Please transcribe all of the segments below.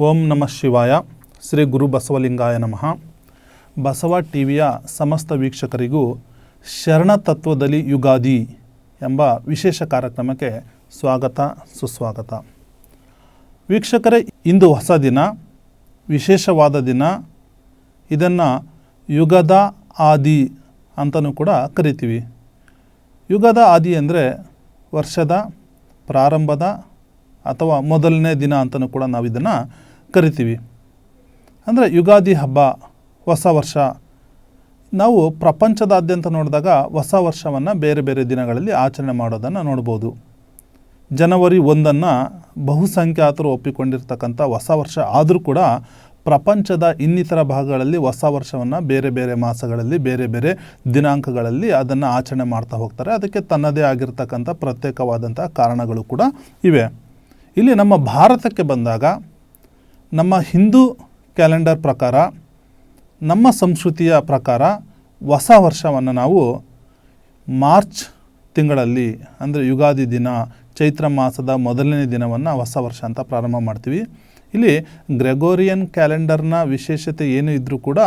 ಓಂ ನಮಃ ಶಿವಾಯ. ಶ್ರೀ ಗುರು ಬಸವಲಿಂಗಾಯ ನಮಃ. ಬಸವ ಟಿವಿಯ ಸಮಸ್ತ ವೀಕ್ಷಕರಿಗೂ ಶರಣ ತತ್ವದಲ್ಲಿ ಯುಗಾದಿ ಎಂಬ ವಿಶೇಷ ಕಾರ್ಯಕ್ರಮಕ್ಕೆ ಸ್ವಾಗತ, ಸುಸ್ವಾಗತ. ವೀಕ್ಷಕರೇ, ಇಂದು ಹೊಸ ದಿನ, ವಿಶೇಷವಾದ ದಿನ. ಇದನ್ನು ಯುಗದ ಆದಿ ಅಂತಲೂ ಕೂಡ ಕರಿತೀವಿ. ಯುಗದ ಆದಿ ಅಂದರೆ ವರ್ಷದ ಪ್ರಾರಂಭದ ಅಥವಾ ಮೊದಲನೇ ದಿನ ಅಂತಲೂ ಕೂಡ ನಾವು ಇದನ್ನು ಕರಿತೀವಿ. ಅಂದರೆ ಯುಗಾದಿ ಹಬ್ಬ, ಹೊಸ ವರ್ಷ, ನಾವು ಪ್ರಪಂಚದಾದ್ಯಂತ ನೋಡಿದಾಗ ಹೊಸ ವರ್ಷವನ್ನು ಬೇರೆ ಬೇರೆ ದಿನಗಳಲ್ಲಿ ಆಚರಣೆ ಮಾಡೋದನ್ನು ನೋಡ್ಬೋದು. ಜನವರಿ ಒಂದನ್ನು ಬಹುಸಂಖ್ಯಾತರು ಒಪ್ಪಿಕೊಂಡಿರ್ತಕ್ಕಂಥ ಹೊಸ ವರ್ಷ ಆದರೂ ಕೂಡ ಪ್ರಪಂಚದ ಇನ್ನಿತರ ಭಾಗಗಳಲ್ಲಿ ಹೊಸ ವರ್ಷವನ್ನು ಬೇರೆ ಬೇರೆ ಮಾಸಗಳಲ್ಲಿ, ಬೇರೆ ಬೇರೆ ದಿನಾಂಕಗಳಲ್ಲಿ ಅದನ್ನು ಆಚರಣೆ ಮಾಡ್ತಾ ಹೋಗ್ತಾರೆ. ಅದಕ್ಕೆ ತನ್ನದೇ ಆಗಿರ್ತಕ್ಕಂಥ ಪ್ರತ್ಯೇಕವಾದಂಥ ಕಾರಣಗಳು ಕೂಡ ಇವೆ. ಇಲ್ಲಿ ನಮ್ಮ ಭಾರತಕ್ಕೆ ಬಂದಾಗ ನಮ್ಮ ಹಿಂದೂ ಕ್ಯಾಲೆಂಡರ್ ಪ್ರಕಾರ, ನಮ್ಮ ಸಂಸ್ಕೃತಿಯ ಪ್ರಕಾರ ಹೊಸ ವರ್ಷವನ್ನು ನಾವು ಮಾರ್ಚ್ ತಿಂಗಳಲ್ಲಿ, ಅಂದರೆ ಯುಗಾದಿ ದಿನ, ಚೈತ್ರ ಮಾಸದ ಮೊದಲನೇ ದಿನವನ್ನು ಹೊಸ ವರ್ಷ ಅಂತ ಪ್ರಾರಂಭ ಮಾಡ್ತೀವಿ. ಇಲ್ಲಿ ಗ್ರೆಗೋರಿಯನ್ ಕ್ಯಾಲೆಂಡರ್ನ ವಿಶೇಷತೆ ಏನು ಇದ್ದರೂ ಕೂಡ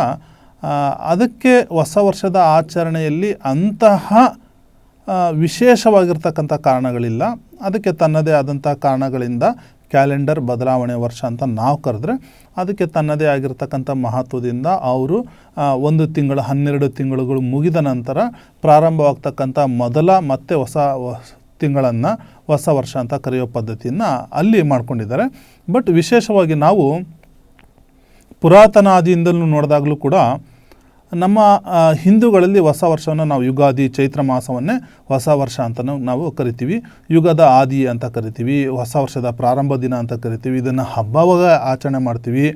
ಅದಕ್ಕೆ ಹೊಸ ವರ್ಷದ ಆಚರಣೆಯಲ್ಲಿ ಅಂತಹ ವಿಶೇಷವಾಗಿರ್ತಕ್ಕಂಥ ಕಾರಣಗಳಿಲ್ಲ. ಅದಕ್ಕೆ ತನ್ನದೇ ಆದಂಥ ಕಾರಣಗಳಿಂದ ಕ್ಯಾಲೆಂಡರ್ ಬದಲಾವಣೆ ವರ್ಷ ಅಂತ ನಾವು ಕರೆದ್ರೆ ಅದಕ್ಕೆ ತನ್ನದೇ ಆಗಿರ್ತಕ್ಕಂಥ ಮಹತ್ವದಿಂದ ಅವರು ಒಂದು ತಿಂಗಳು, ಹನ್ನೆರಡು ತಿಂಗಳುಗಳು ಮುಗಿದ ನಂತರ ಪ್ರಾರಂಭವಾಗ್ತಕ್ಕಂಥ ಮೊದಲ ಮತ್ತೆ ಹೊಸ ತಿಂಗಳನ್ನು ಹೊಸ ವರ್ಷ ಅಂತ ಕರೆಯೋ ಪದ್ಧತಿಯನ್ನು ಅಲ್ಲಿ ಮಾಡ್ಕೊಂಡಿದ್ದಾರೆ. ಬಟ್ ವಿಶೇಷವಾಗಿ ನಾವು ಪುರಾತನ ಆದಿಯಿಂದಲೂ ನೋಡಿದಾಗಲೂ ಕೂಡ ನಮ್ಮ ಹಿಂದೂಗಳಲ್ಲಿ ಹೊಸ ವರ್ಷವನ್ನು ನಾವು ಯುಗಾದಿ ಚೈತ್ರ ಮಾಸವನ್ನೇ ಹೊಸ ವರ್ಷ ಅಂತ ನಾವು ಕರಿತೀವಿ. ಯುಗದ ಆದಿ ಅಂತ ಕರಿತೀವಿ, ಹೊಸ ವರ್ಷದ ಪ್ರಾರಂಭ ದಿನ ಅಂತ ಕರಿತೀವಿ, ಇದನ್ನು ಹಬ್ಬವಾಗ ಆಚರಣೆ ಮಾಡ್ತೀವಿ.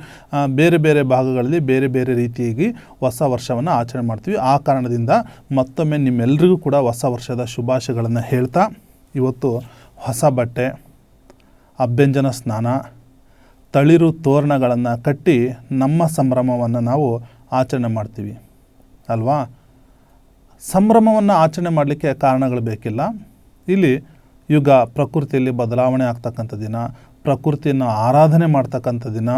ಬೇರೆ ಬೇರೆ ಭಾಗಗಳಲ್ಲಿ ಬೇರೆ ಬೇರೆ ರೀತಿಯಾಗಿ ಹೊಸ ವರ್ಷವನ್ನು ಆಚರಣೆ ಮಾಡ್ತೀವಿ. ಆ ಕಾರಣದಿಂದ ಮತ್ತೊಮ್ಮೆ ನಿಮ್ಮೆಲ್ಲರಿಗೂ ಕೂಡ ಹೊಸ ವರ್ಷದ ಶುಭಾಶಯಗಳನ್ನು ಹೇಳ್ತಾ, ಇವತ್ತು ಹೊಸ ಬಟ್ಟೆ, ಅಭ್ಯಂಜನ ಸ್ನಾನ, ತಳಿರು ತೋರಣಗಳನ್ನು ಕಟ್ಟಿ ನಮ್ಮ ಸಂಭ್ರಮವನ್ನು ನಾವು ಆಚರಣೆ ಮಾಡ್ತೀವಿ. ಅಲ್ವಾ? ಸಂಭ್ರಮವನ್ನು ಆಚರಣೆ ಮಾಡಲಿಕ್ಕೆ ಕಾರಣಗಳು ಬೇಕಿಲ್ಲ. ಇಲ್ಲಿ ಯುಗ, ಪ್ರಕೃತಿಯಲ್ಲಿ ಬದಲಾವಣೆ ಆಗ್ತಕ್ಕಂಥ ದಿನ, ಪ್ರಕೃತಿಯನ್ನು ಆರಾಧನೆ ಮಾಡ್ತಕ್ಕಂಥ ದಿನ,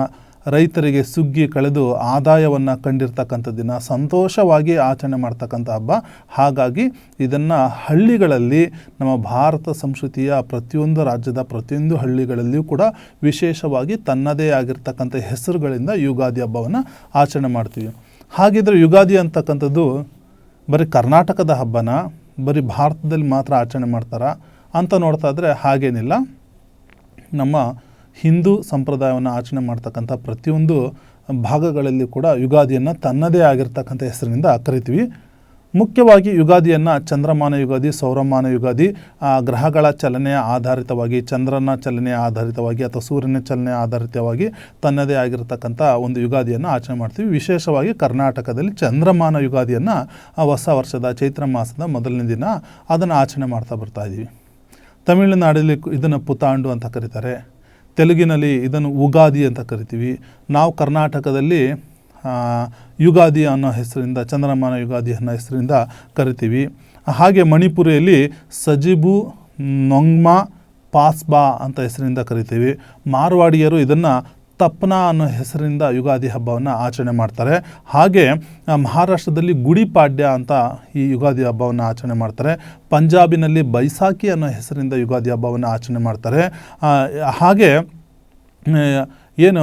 ರೈತರಿಗೆ ಸುಗ್ಗಿ ಕಳೆದು ಆದಾಯವನ್ನು ಕಂಡಿರ್ತಕ್ಕಂಥ ದಿನ, ಸಂತೋಷವಾಗಿ ಆಚರಣೆ ಮಾಡ್ತಕ್ಕಂಥ ಹಬ್ಬ. ಹಾಗಾಗಿ ಇದನ್ನು ಹಳ್ಳಿಗಳಲ್ಲಿ, ನಮ್ಮ ಭಾರತ ಸಂಸ್ಕೃತಿಯ ಪ್ರತಿಯೊಂದು ರಾಜ್ಯದ ಪ್ರತಿಯೊಂದು ಹಳ್ಳಿಗಳಲ್ಲಿಯೂ ಕೂಡ ವಿಶೇಷವಾಗಿ ತನ್ನದೇ ಆಗಿರ್ತಕ್ಕಂಥ ಹೆಸರುಗಳಿಂದ ಯುಗಾದಿ ಹಬ್ಬವನ್ನು ಆಚರಣೆ ಮಾಡ್ತೀವಿ. ಹಾಗಿದ್ರೆ ಯುಗಾದಿ ಅಂತಕ್ಕಂಥದ್ದು ಬರೀ ಕರ್ನಾಟಕದ ಹಬ್ಬನ? ಬರೀ ಭಾರತದಲ್ಲಿ ಮಾತ್ರ ಆಚರಣೆ ಮಾಡ್ತಾರಾ? ಅಂತ ನೋಡ್ತಾ ಇದ್ರೆ ಹಾಗೇನಿಲ್ಲ. ನಮ್ಮ ಹಿಂದೂ ಸಂಪ್ರದಾಯವನ್ನು ಆಚರಣೆ ಮಾಡ್ತಕ್ಕಂಥ ಪ್ರತಿಯೊಂದು ಭಾಗಗಳಲ್ಲಿ ಕೂಡ ಯುಗಾದಿಯನ್ನು ತನ್ನದೇ ಆಗಿರ್ತಕ್ಕಂಥ ಹೆಸರಿನಿಂದ ಕರಿತೀವಿ. ಮುಖ್ಯವಾಗಿ ಯುಗಾದಿಯನ್ನು ಚಂದ್ರಮಾನ ಯುಗಾದಿ, ಸೌರಮಾನ ಯುಗಾದಿ ಗ್ರಹಗಳ ಚಲನೆಯ ಆಧಾರಿತವಾಗಿ, ಚಂದ್ರನ ಚಲನೆಯ ಆಧಾರಿತವಾಗಿ ಅಥವಾ ಸೂರ್ಯನ ಚಲನೆಯ ಆಧಾರಿತವಾಗಿ ತನ್ನದೇ ಆಗಿರತಕ್ಕಂಥ ಒಂದು ಯುಗಾದಿಯನ್ನು ಆಚರಣೆ ಮಾಡ್ತೀವಿ. ವಿಶೇಷವಾಗಿ ಕರ್ನಾಟಕದಲ್ಲಿ ಚಂದ್ರಮಾನ ಯುಗಾದಿಯನ್ನು ಹೊಸ ವರ್ಷದ ಚೈತ್ರ ಮಾಸದ ಮೊದಲನೇ ದಿನ ಅದನ್ನು ಆಚರಣೆ ಮಾಡ್ತಾ ಬರ್ತಾ ಇದ್ದೀವಿ ತಮಿಳುನಾಡಲ್ಲಿ ಇದನ್ನು ಪುತಾಂಡು ಅಂತ ಕರೀತಾರೆ. ತೆಲುಗಿನಲ್ಲಿ ಇದನ್ನು ಉಗಾದಿ ಅಂತ ಕರಿತೀವಿ. ನಾವು ಕರ್ನಾಟಕದಲ್ಲಿ ಯುಗಾದಿ ಅನ್ನೋ ಹೆಸರಿಂದ, ಚಂದ್ರಮಾನ ಯುಗಾದಿ ಅನ್ನೋ ಹೆಸರಿಂದ ಕರಿತೀವಿ. ಹಾಗೆ ಮಣಿಪುರಿಯಲ್ಲಿ ಸಜಿಬು, ನೊಂಗ್ಮಾ, ಪಾಸ್ಬಾ ಅಂತ ಹೆಸರಿಂದ ಕರಿತೀವಿ. ಮಾರ್ವಾಡಿಯರು ಇದನ್ನು ತಪ್ನಾ ಅನ್ನೋ ಹೆಸರಿಂದ ಯುಗಾದಿ ಹಬ್ಬವನ್ನು ಆಚರಣೆ ಮಾಡ್ತಾರೆ. ಹಾಗೆ ಮಹಾರಾಷ್ಟ್ರದಲ್ಲಿ ಗುಡಿಪಾಡ್ಯ ಅಂತ ಈ ಯುಗಾದಿ ಹಬ್ಬವನ್ನು ಆಚರಣೆ ಮಾಡ್ತಾರೆ. ಪಂಜಾಬಿನಲ್ಲಿ ಬೈಸಾಖಿ ಅನ್ನೋ ಹೆಸರಿಂದ ಯುಗಾದಿ ಹಬ್ಬವನ್ನು ಆಚರಣೆ ಮಾಡ್ತಾರೆ. ಹಾಗೆ ಏನು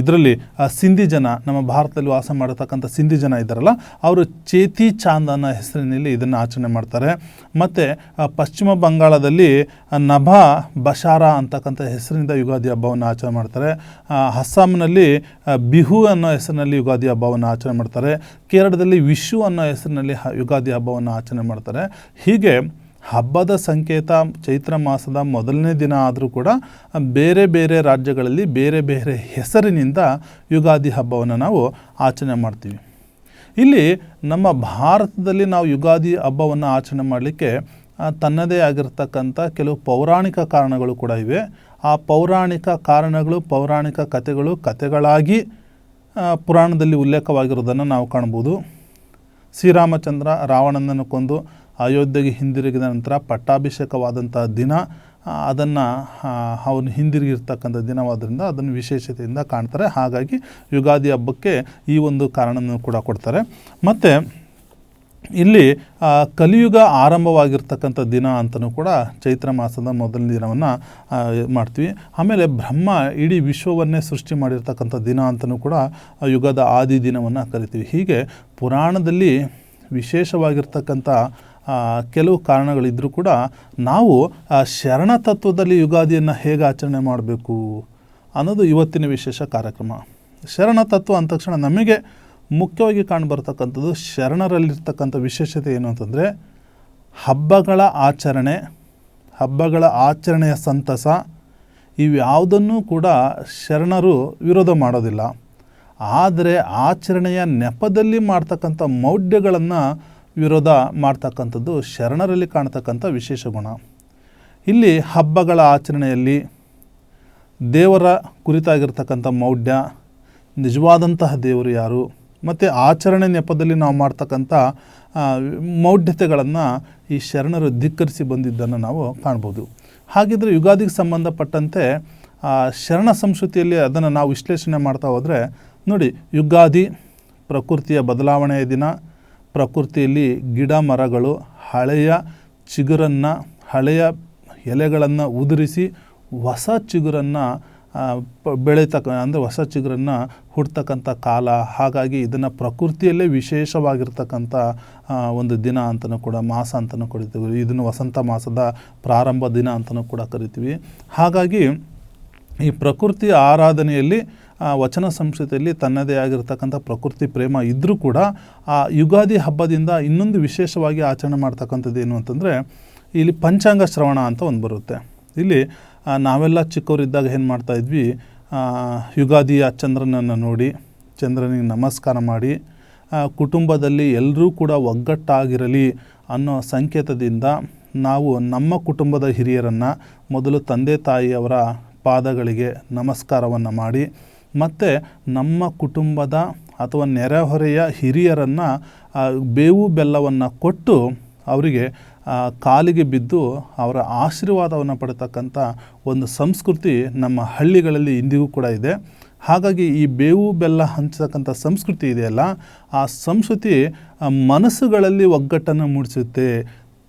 ಇದರಲ್ಲಿ ಸಿಂಧಿ ಜನ, ನಮ್ಮ ಭಾರತದಲ್ಲಿ ವಾಸ ಮಾಡತಕ್ಕಂಥ ಸಿಂಧಿ ಜನ ಇದ್ದಾರಲ್ಲ, ಅವರು ಚೇತಿ ಚಾಂದ್ ಅನ್ನೋ ಹೆಸರಿನಲ್ಲಿ ಇದನ್ನು ಆಚರಣೆ ಮಾಡ್ತಾರೆ. ಮತ್ತು ಪಶ್ಚಿಮ ಬಂಗಾಳದಲ್ಲಿ ನಭಾ ಬಶಾರ ಅಂತಕ್ಕಂಥ ಹೆಸರಿನಿಂದ ಯುಗಾದಿ ಹಬ್ಬವನ್ನು ಆಚರಣೆ ಮಾಡ್ತಾರೆ. ಅಸ್ಸಾಂನಲ್ಲಿ ಬಿಹು ಅನ್ನೋ ಹೆಸರಿನಲ್ಲಿ ಯುಗಾದಿ ಹಬ್ಬವನ್ನು ಆಚರಣೆ ಮಾಡ್ತಾರೆ. ಕೇರಳದಲ್ಲಿ ವಿಶು ಅನ್ನೋ ಹೆಸರಿನಲ್ಲಿ ಯುಗಾದಿ ಹಬ್ಬವನ್ನು ಆಚರಣೆ ಮಾಡ್ತಾರೆ. ಹೀಗೆ ಹಬ್ಬದ ಸಂಕೇತ, ಚೈತ್ರ ಮಾಸದ ಮೊದಲನೇ ದಿನ ಆದರೂ ಕೂಡ ಬೇರೆ ಬೇರೆ ರಾಜ್ಯಗಳಲ್ಲಿ ಬೇರೆ ಬೇರೆ ಹೆಸರಿನಿಂದ ಯುಗಾದಿ ಹಬ್ಬವನ್ನು ನಾವು ಆಚರಣೆ ಮಾಡ್ತೀವಿ. ಇಲ್ಲಿ ನಮ್ಮ ಭಾರತದಲ್ಲಿ ನಾವು ಯುಗಾದಿ ಹಬ್ಬವನ್ನು ಆಚರಣೆ ಮಾಡಲಿಕ್ಕೆ ತನ್ನದೇ ಆಗಿರ್ತಕ್ಕಂಥ ಕೆಲವು ಪೌರಾಣಿಕ ಕಾರಣಗಳು ಕೂಡ ಇವೆ. ಆ ಪೌರಾಣಿಕ ಕಾರಣಗಳು, ಪೌರಾಣಿಕ ಕಥೆಗಳು ಕಥೆಗಳಾಗಿ ಪುರಾಣದಲ್ಲಿ ಉಲ್ಲೇಖವಾಗಿರೋದನ್ನು ನಾವು ಕಾಣ್ಬೋದು. ಶ್ರೀರಾಮಚಂದ್ರ ರಾವಣನನ್ನು ಕೊಂದು ಅಯೋಧ್ಯೆಗೆ ಹಿಂದಿರುಗಿದ ನಂತರ ಪಟ್ಟಾಭಿಷೇಕವಾದಂಥ ದಿನ ಅದನ್ನು ಅವನು ಹಿಂದಿರುಗಿರ್ತಕ್ಕಂಥ ದಿನವಾದ್ದರಿಂದ ಅದನ್ನು ವಿಶೇಷತೆಯಿಂದ ಕಾಣ್ತಾರೆ. ಹಾಗಾಗಿ ಯುಗಾದಿ ಹಬ್ಬಕ್ಕೆ ಈ ಒಂದು ಕಾರಣವನ್ನು ಕೂಡ ಕೊಡ್ತಾರೆ. ಮತ್ತು ಇಲ್ಲಿ ಕಲಿಯುಗ ಆರಂಭವಾಗಿರ್ತಕ್ಕಂಥ ದಿನ ಅಂತಲೂ ಕೂಡ ಚೈತ್ರ ಮಾಸದ ಮೊದಲ ದಿನವನ್ನು ಮಾಡ್ತೀವಿ. ಆಮೇಲೆ ಬ್ರಹ್ಮ ಇಡೀ ವಿಶ್ವವನ್ನೇ ಸೃಷ್ಟಿ ಮಾಡಿರ್ತಕ್ಕಂಥ ದಿನ ಅಂತಲೂ ಕೂಡ ಯುಗದ ಆದಿ ದಿನವನ್ನು ಕರಿತೀವಿ. ಹೀಗೆ ಪುರಾಣದಲ್ಲಿ ವಿಶೇಷವಾಗಿರ್ತಕ್ಕಂಥ ಕೆಲವು ಕಾರಣಗಳಿದ್ದರೂ ಕೂಡ ನಾವು ಶರಣ ತತ್ವದಲ್ಲಿ ಯುಗಾದಿಯನ್ನು ಹೇಗೆ ಆಚರಣೆ ಮಾಡಬೇಕು ಅನ್ನೋದು ಇವತ್ತಿನ ವಿಶೇಷ ಕಾರ್ಯಕ್ರಮ. ಶರಣ ತತ್ವ ಅಂದ ತಕ್ಷಣ ನಮಗೆ ಮುಖ್ಯವಾಗಿ ಕಾಣಬರ್ತಕ್ಕಂಥದ್ದು ಶರಣರಲ್ಲಿರ್ತಕ್ಕಂಥ ವಿಶೇಷತೆ ಏನು ಅಂತಂದರೆ, ಹಬ್ಬಗಳ ಆಚರಣೆ, ಹಬ್ಬಗಳ ಆಚರಣೆಯ ಸಂತಸ ಇವ್ಯಾವುದನ್ನೂ ಕೂಡ ಶರಣರು ವಿರೋಧ ಮಾಡೋದಿಲ್ಲ. ಆದರೆ ಆಚರಣೆಯ ನೆಪದಲ್ಲಿ ಮಾಡ್ತಕ್ಕಂಥ ಮೌಢ್ಯಗಳನ್ನು ವಿರೋಧ ಮಾಡ್ತಕ್ಕಂಥದ್ದು ಶರಣರಲ್ಲಿ ಕಾಣ್ತಕ್ಕಂಥ ವಿಶೇಷ ಗುಣ. ಇಲ್ಲಿ ಹಬ್ಬಗಳ ಆಚರಣೆಯಲ್ಲಿ ದೇವರ ಕುರಿತಾಗಿರ್ತಕ್ಕಂಥ ಮೌಢ್ಯ, ನಿಜವಾದಂತಹ ದೇವರು ಯಾರು, ಮತ್ತು ಆಚರಣೆ ನೆಪದಲ್ಲಿ ನಾವು ಮಾಡ್ತಕ್ಕಂಥ ಮೌಢ್ಯತೆಗಳನ್ನು ಈ ಶರಣರು ಧಿಕ್ಕರಿಸಿ ಬಂದಿದ್ದನ್ನು ನಾವು ಕಾಣ್ಬೋದು. ಹಾಗಿದ್ದರೆ ಯುಗಾದಿಗೆ ಸಂಬಂಧಪಟ್ಟಂತೆ ಶರಣ ಸಂಸ್ಕೃತಿಯಲ್ಲಿ ಅದನ್ನು ನಾವು ವಿಶ್ಲೇಷಣೆ ಮಾಡ್ತಾ ಹೋದರೆ, ನೋಡಿ, ಯುಗಾದಿ ಪ್ರಕೃತಿಯ ಬದಲಾವಣೆಯ ದಿನ ಪ್ರಕೃತಿಯಲ್ಲಿ ಗಿಡ ಮರಗಳು, ಹಳೆಯ ಚಿಗುರನ್ನು, ಹಳೆಯ ಎಲೆಗಳನ್ನು ಉದುರಿಸಿ ಹೊಸ ಚಿಗುರನ್ನು ಬೆಳೀತಕ್ಕ, ಅಂದರೆ ಹೊಸ ಚಿಗುರನ್ನು ಹುಡ್ತಕ್ಕಂಥ ಕಾಲ. ಹಾಗಾಗಿ ಇದನ್ನು ಪ್ರಕೃತಿಯಲ್ಲೇ ವಿಶೇಷವಾಗಿರ್ತಕ್ಕಂಥ ಒಂದು ದಿನ ಅಂತಲೂ ಕೂಡ, ಮಾಸ ಅಂತಲೂ ಕರಿತೀವಿ. ಇದನ್ನು ವಸಂತ ಮಾಸದ ಪ್ರಾರಂಭ ದಿನ ಅಂತಲೂ ಕೂಡ ಕರಿತೀವಿ. ಹಾಗಾಗಿ ಈ ಪ್ರಕೃತಿ ಆರಾಧನೆಯಲ್ಲಿ ವಚನ ಸಂಸ್ಕೃತಿಯಲ್ಲಿ ತನ್ನದೇ ಆಗಿರತಕ್ಕಂಥ ಪ್ರಕೃತಿ ಪ್ರೇಮ ಇದ್ದರೂ ಕೂಡ ಆ ಯುಗಾದಿ ಹಬ್ಬದಿಂದ ಇನ್ನೊಂದು ವಿಶೇಷವಾಗಿ ಆಚರಣೆ ಮಾಡ್ತಕ್ಕಂಥದ್ದು ಏನು ಅಂತಂದರೆ ಇಲ್ಲಿ ಪಂಚಾಂಗ ಶ್ರವಣ ಅಂತ ಒಂದು ಬರುತ್ತೆ. ಇಲ್ಲಿ ನಾವೆಲ್ಲ ಚಿಕ್ಕವರಿದ್ದಾಗ ಏನು ಮಾಡ್ತಾಯಿದ್ವಿ ಯುಗಾದಿಯ ಚಂದ್ರನನ್ನು ನೋಡಿ, ಚಂದ್ರನಿಗೆ ನಮಸ್ಕಾರ ಮಾಡಿ ಕುಟುಂಬದಲ್ಲಿ ಎಲ್ಲರೂ ಕೂಡ ಒಗ್ಗಟ್ಟಾಗಿರಲಿ ಅನ್ನೋ ಸಂಕೇತದಿಂದ ನಾವು ನಮ್ಮ ಕುಟುಂಬದ ಹಿರಿಯರನ್ನು ಮೊದಲು ತಂದೆ ತಾಯಿಯವರ ಪಾದಗಳಿಗೆ ನಮಸ್ಕಾರವನ್ನು ಮಾಡಿ ಮತ್ತು ನಮ್ಮ ಕುಟುಂಬದ ಅಥವಾ ನೆರೆಹೊರೆಯ ಹಿರಿಯರನ್ನು ಬೇವು ಬೆಲ್ಲವನ್ನು ಕೊಟ್ಟು ಅವರಿಗೆ ಕಾಲಿಗೆ ಬಿದ್ದು ಅವರ ಆಶೀರ್ವಾದವನ್ನು ಪಡೆತಕ್ಕಂಥ ಒಂದು ಸಂಸ್ಕೃತಿ ನಮ್ಮ ಹಳ್ಳಿಗಳಲ್ಲಿ ಇಂದಿಗೂ ಕೂಡ ಇದೆ. ಹಾಗಾಗಿ ಈ ಬೇವು ಬೆಲ್ಲ ಹಂಚತಕ್ಕಂಥ ಸಂಸ್ಕೃತಿ ಇದೆಯಲ್ಲ, ಆ ಸಂಸ್ಕೃತಿ ಮನಸ್ಸುಗಳಲ್ಲಿ ಒಗ್ಗಟ್ಟನ್ನು ಮೂಡಿಸುತ್ತೆ.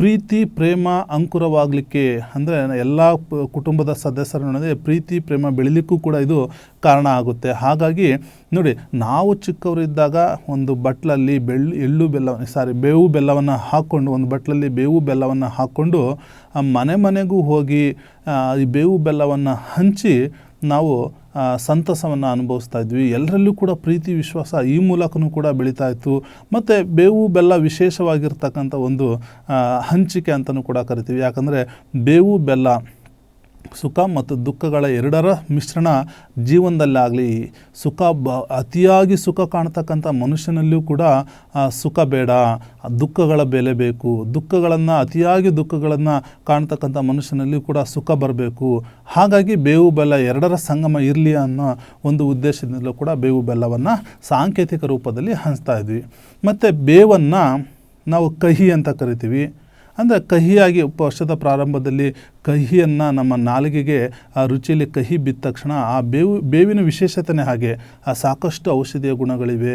ಪ್ರೀತಿ, ಪ್ರೇಮ ಅಂಕುರವಾಗಲಿಕ್ಕೆ ಅಂದರೆ ಎಲ್ಲ ಕುಟುಂಬದ ಸದಸ್ಯರ ನಡುವೆ ಪ್ರೀತಿ, ಪ್ರೇಮ ಬೆಳಿಲಿಕ್ಕೂ ಕೂಡ ಇದು ಕಾರಣ ಆಗುತ್ತೆ. ಹಾಗಾಗಿ ನೋಡಿ, ನಾವು ಚಿಕ್ಕವರಿದ್ದಾಗ ಒಂದು ಬಟ್ಲಲ್ಲಿ ಬೆಳ್ಳು, ಎಳ್ಳು ಬೆಲ್ಲ ಸಾರಿ ಬೇವು ಬೆಲ್ಲವನ್ನು ಹಾಕ್ಕೊಂಡು ಒಂದು ಬಟ್ಲಲ್ಲಿ ಬೇವು ಬೆಲ್ಲವನ್ನು ಹಾಕ್ಕೊಂಡು ಮನೆ ಮನೆಗೂ ಹೋಗಿ ಈ ಬೇವು ಬೆಲ್ಲವನ್ನು ಹಂಚಿ ನಾವು ಸಂತಸವನ್ನು ಅನುಭವಿಸ್ತಾ ಇದ್ವಿ. ಎಲ್ಲರಲ್ಲೂ ಕೂಡ ಪ್ರೀತಿ, ವಿಶ್ವಾಸ ಈ ಮೂಲಕನೂ ಕೂಡ ಬೆಳೀತಾ ಇತ್ತು. ಮತ್ತು ಬೇವು, ಬೆಲ್ಲ ವಿಶೇಷವಾಗಿರ್ತಕ್ಕಂಥ ಒಂದು ಹಂಚಿಕೆ ಅಂತಲೂ ಕೂಡ ಕರಿತೀವಿ. ಯಾಕಂದರೆ ಬೇವು, ಬೆಲ್ಲ ಸುಖ ಮತ್ತು ದುಃಖಗಳ ಎರಡರ ಮಿಶ್ರಣ ಜೀವನದಲ್ಲಾಗಲಿ. ಸುಖ ಬ, ಅತಿಯಾಗಿ ಸುಖ ಕಾಣ್ತಕ್ಕಂಥ ಮನುಷ್ಯನಲ್ಲಿಯೂ ಕೂಡ ಸುಖ ಬೇಡ. ದುಃಖಗಳ ಬೆಲೆ ಬೇಕು. ದುಃಖಗಳನ್ನು, ಅತಿಯಾಗಿ ದುಃಖಗಳನ್ನು ಕಾಣ್ತಕ್ಕಂಥ ಮನುಷ್ಯನಲ್ಲಿಯೂ ಕೂಡ ಸುಖ ಬರಬೇಕು. ಹಾಗಾಗಿ ಬೇವು ಬೆಲ್ಲ ಎರಡರ ಸಂಗಮ ಇರಲಿ ಅನ್ನೋ ಒಂದು ಉದ್ದೇಶದಿಂದಲೂ ಕೂಡ ಬೇವು ಬೆಲ್ಲವನ್ನು ಸಾಂಕೇತಿಕ ರೂಪದಲ್ಲಿ ಹಂಚ್ತಾ ಇದ್ವಿ. ಮತ್ತು ಬೇವನ್ನು ನಾವು ಕಹಿ ಅಂತ ಕರಿತೀವಿ. ಅಂದರೆ ಕಹಿಯಾಗಿ ವರ್ಷದ ಪ್ರಾರಂಭದಲ್ಲಿ ಕಹಿಯನ್ನು ನಮ್ಮ ನಾಲಿಗೆಗೆ, ಆ ರುಚಿಯಲ್ಲಿ ಕಹಿ ಬಿದ್ದ ತಕ್ಷಣ ಆ ಬೇವು ಬೇವಿನ ವಿಶೇಷತೆನೇ ಹಾಗೆ, ಆ ಸಾಕಷ್ಟು ಔಷಧೀಯ ಗುಣಗಳಿವೆ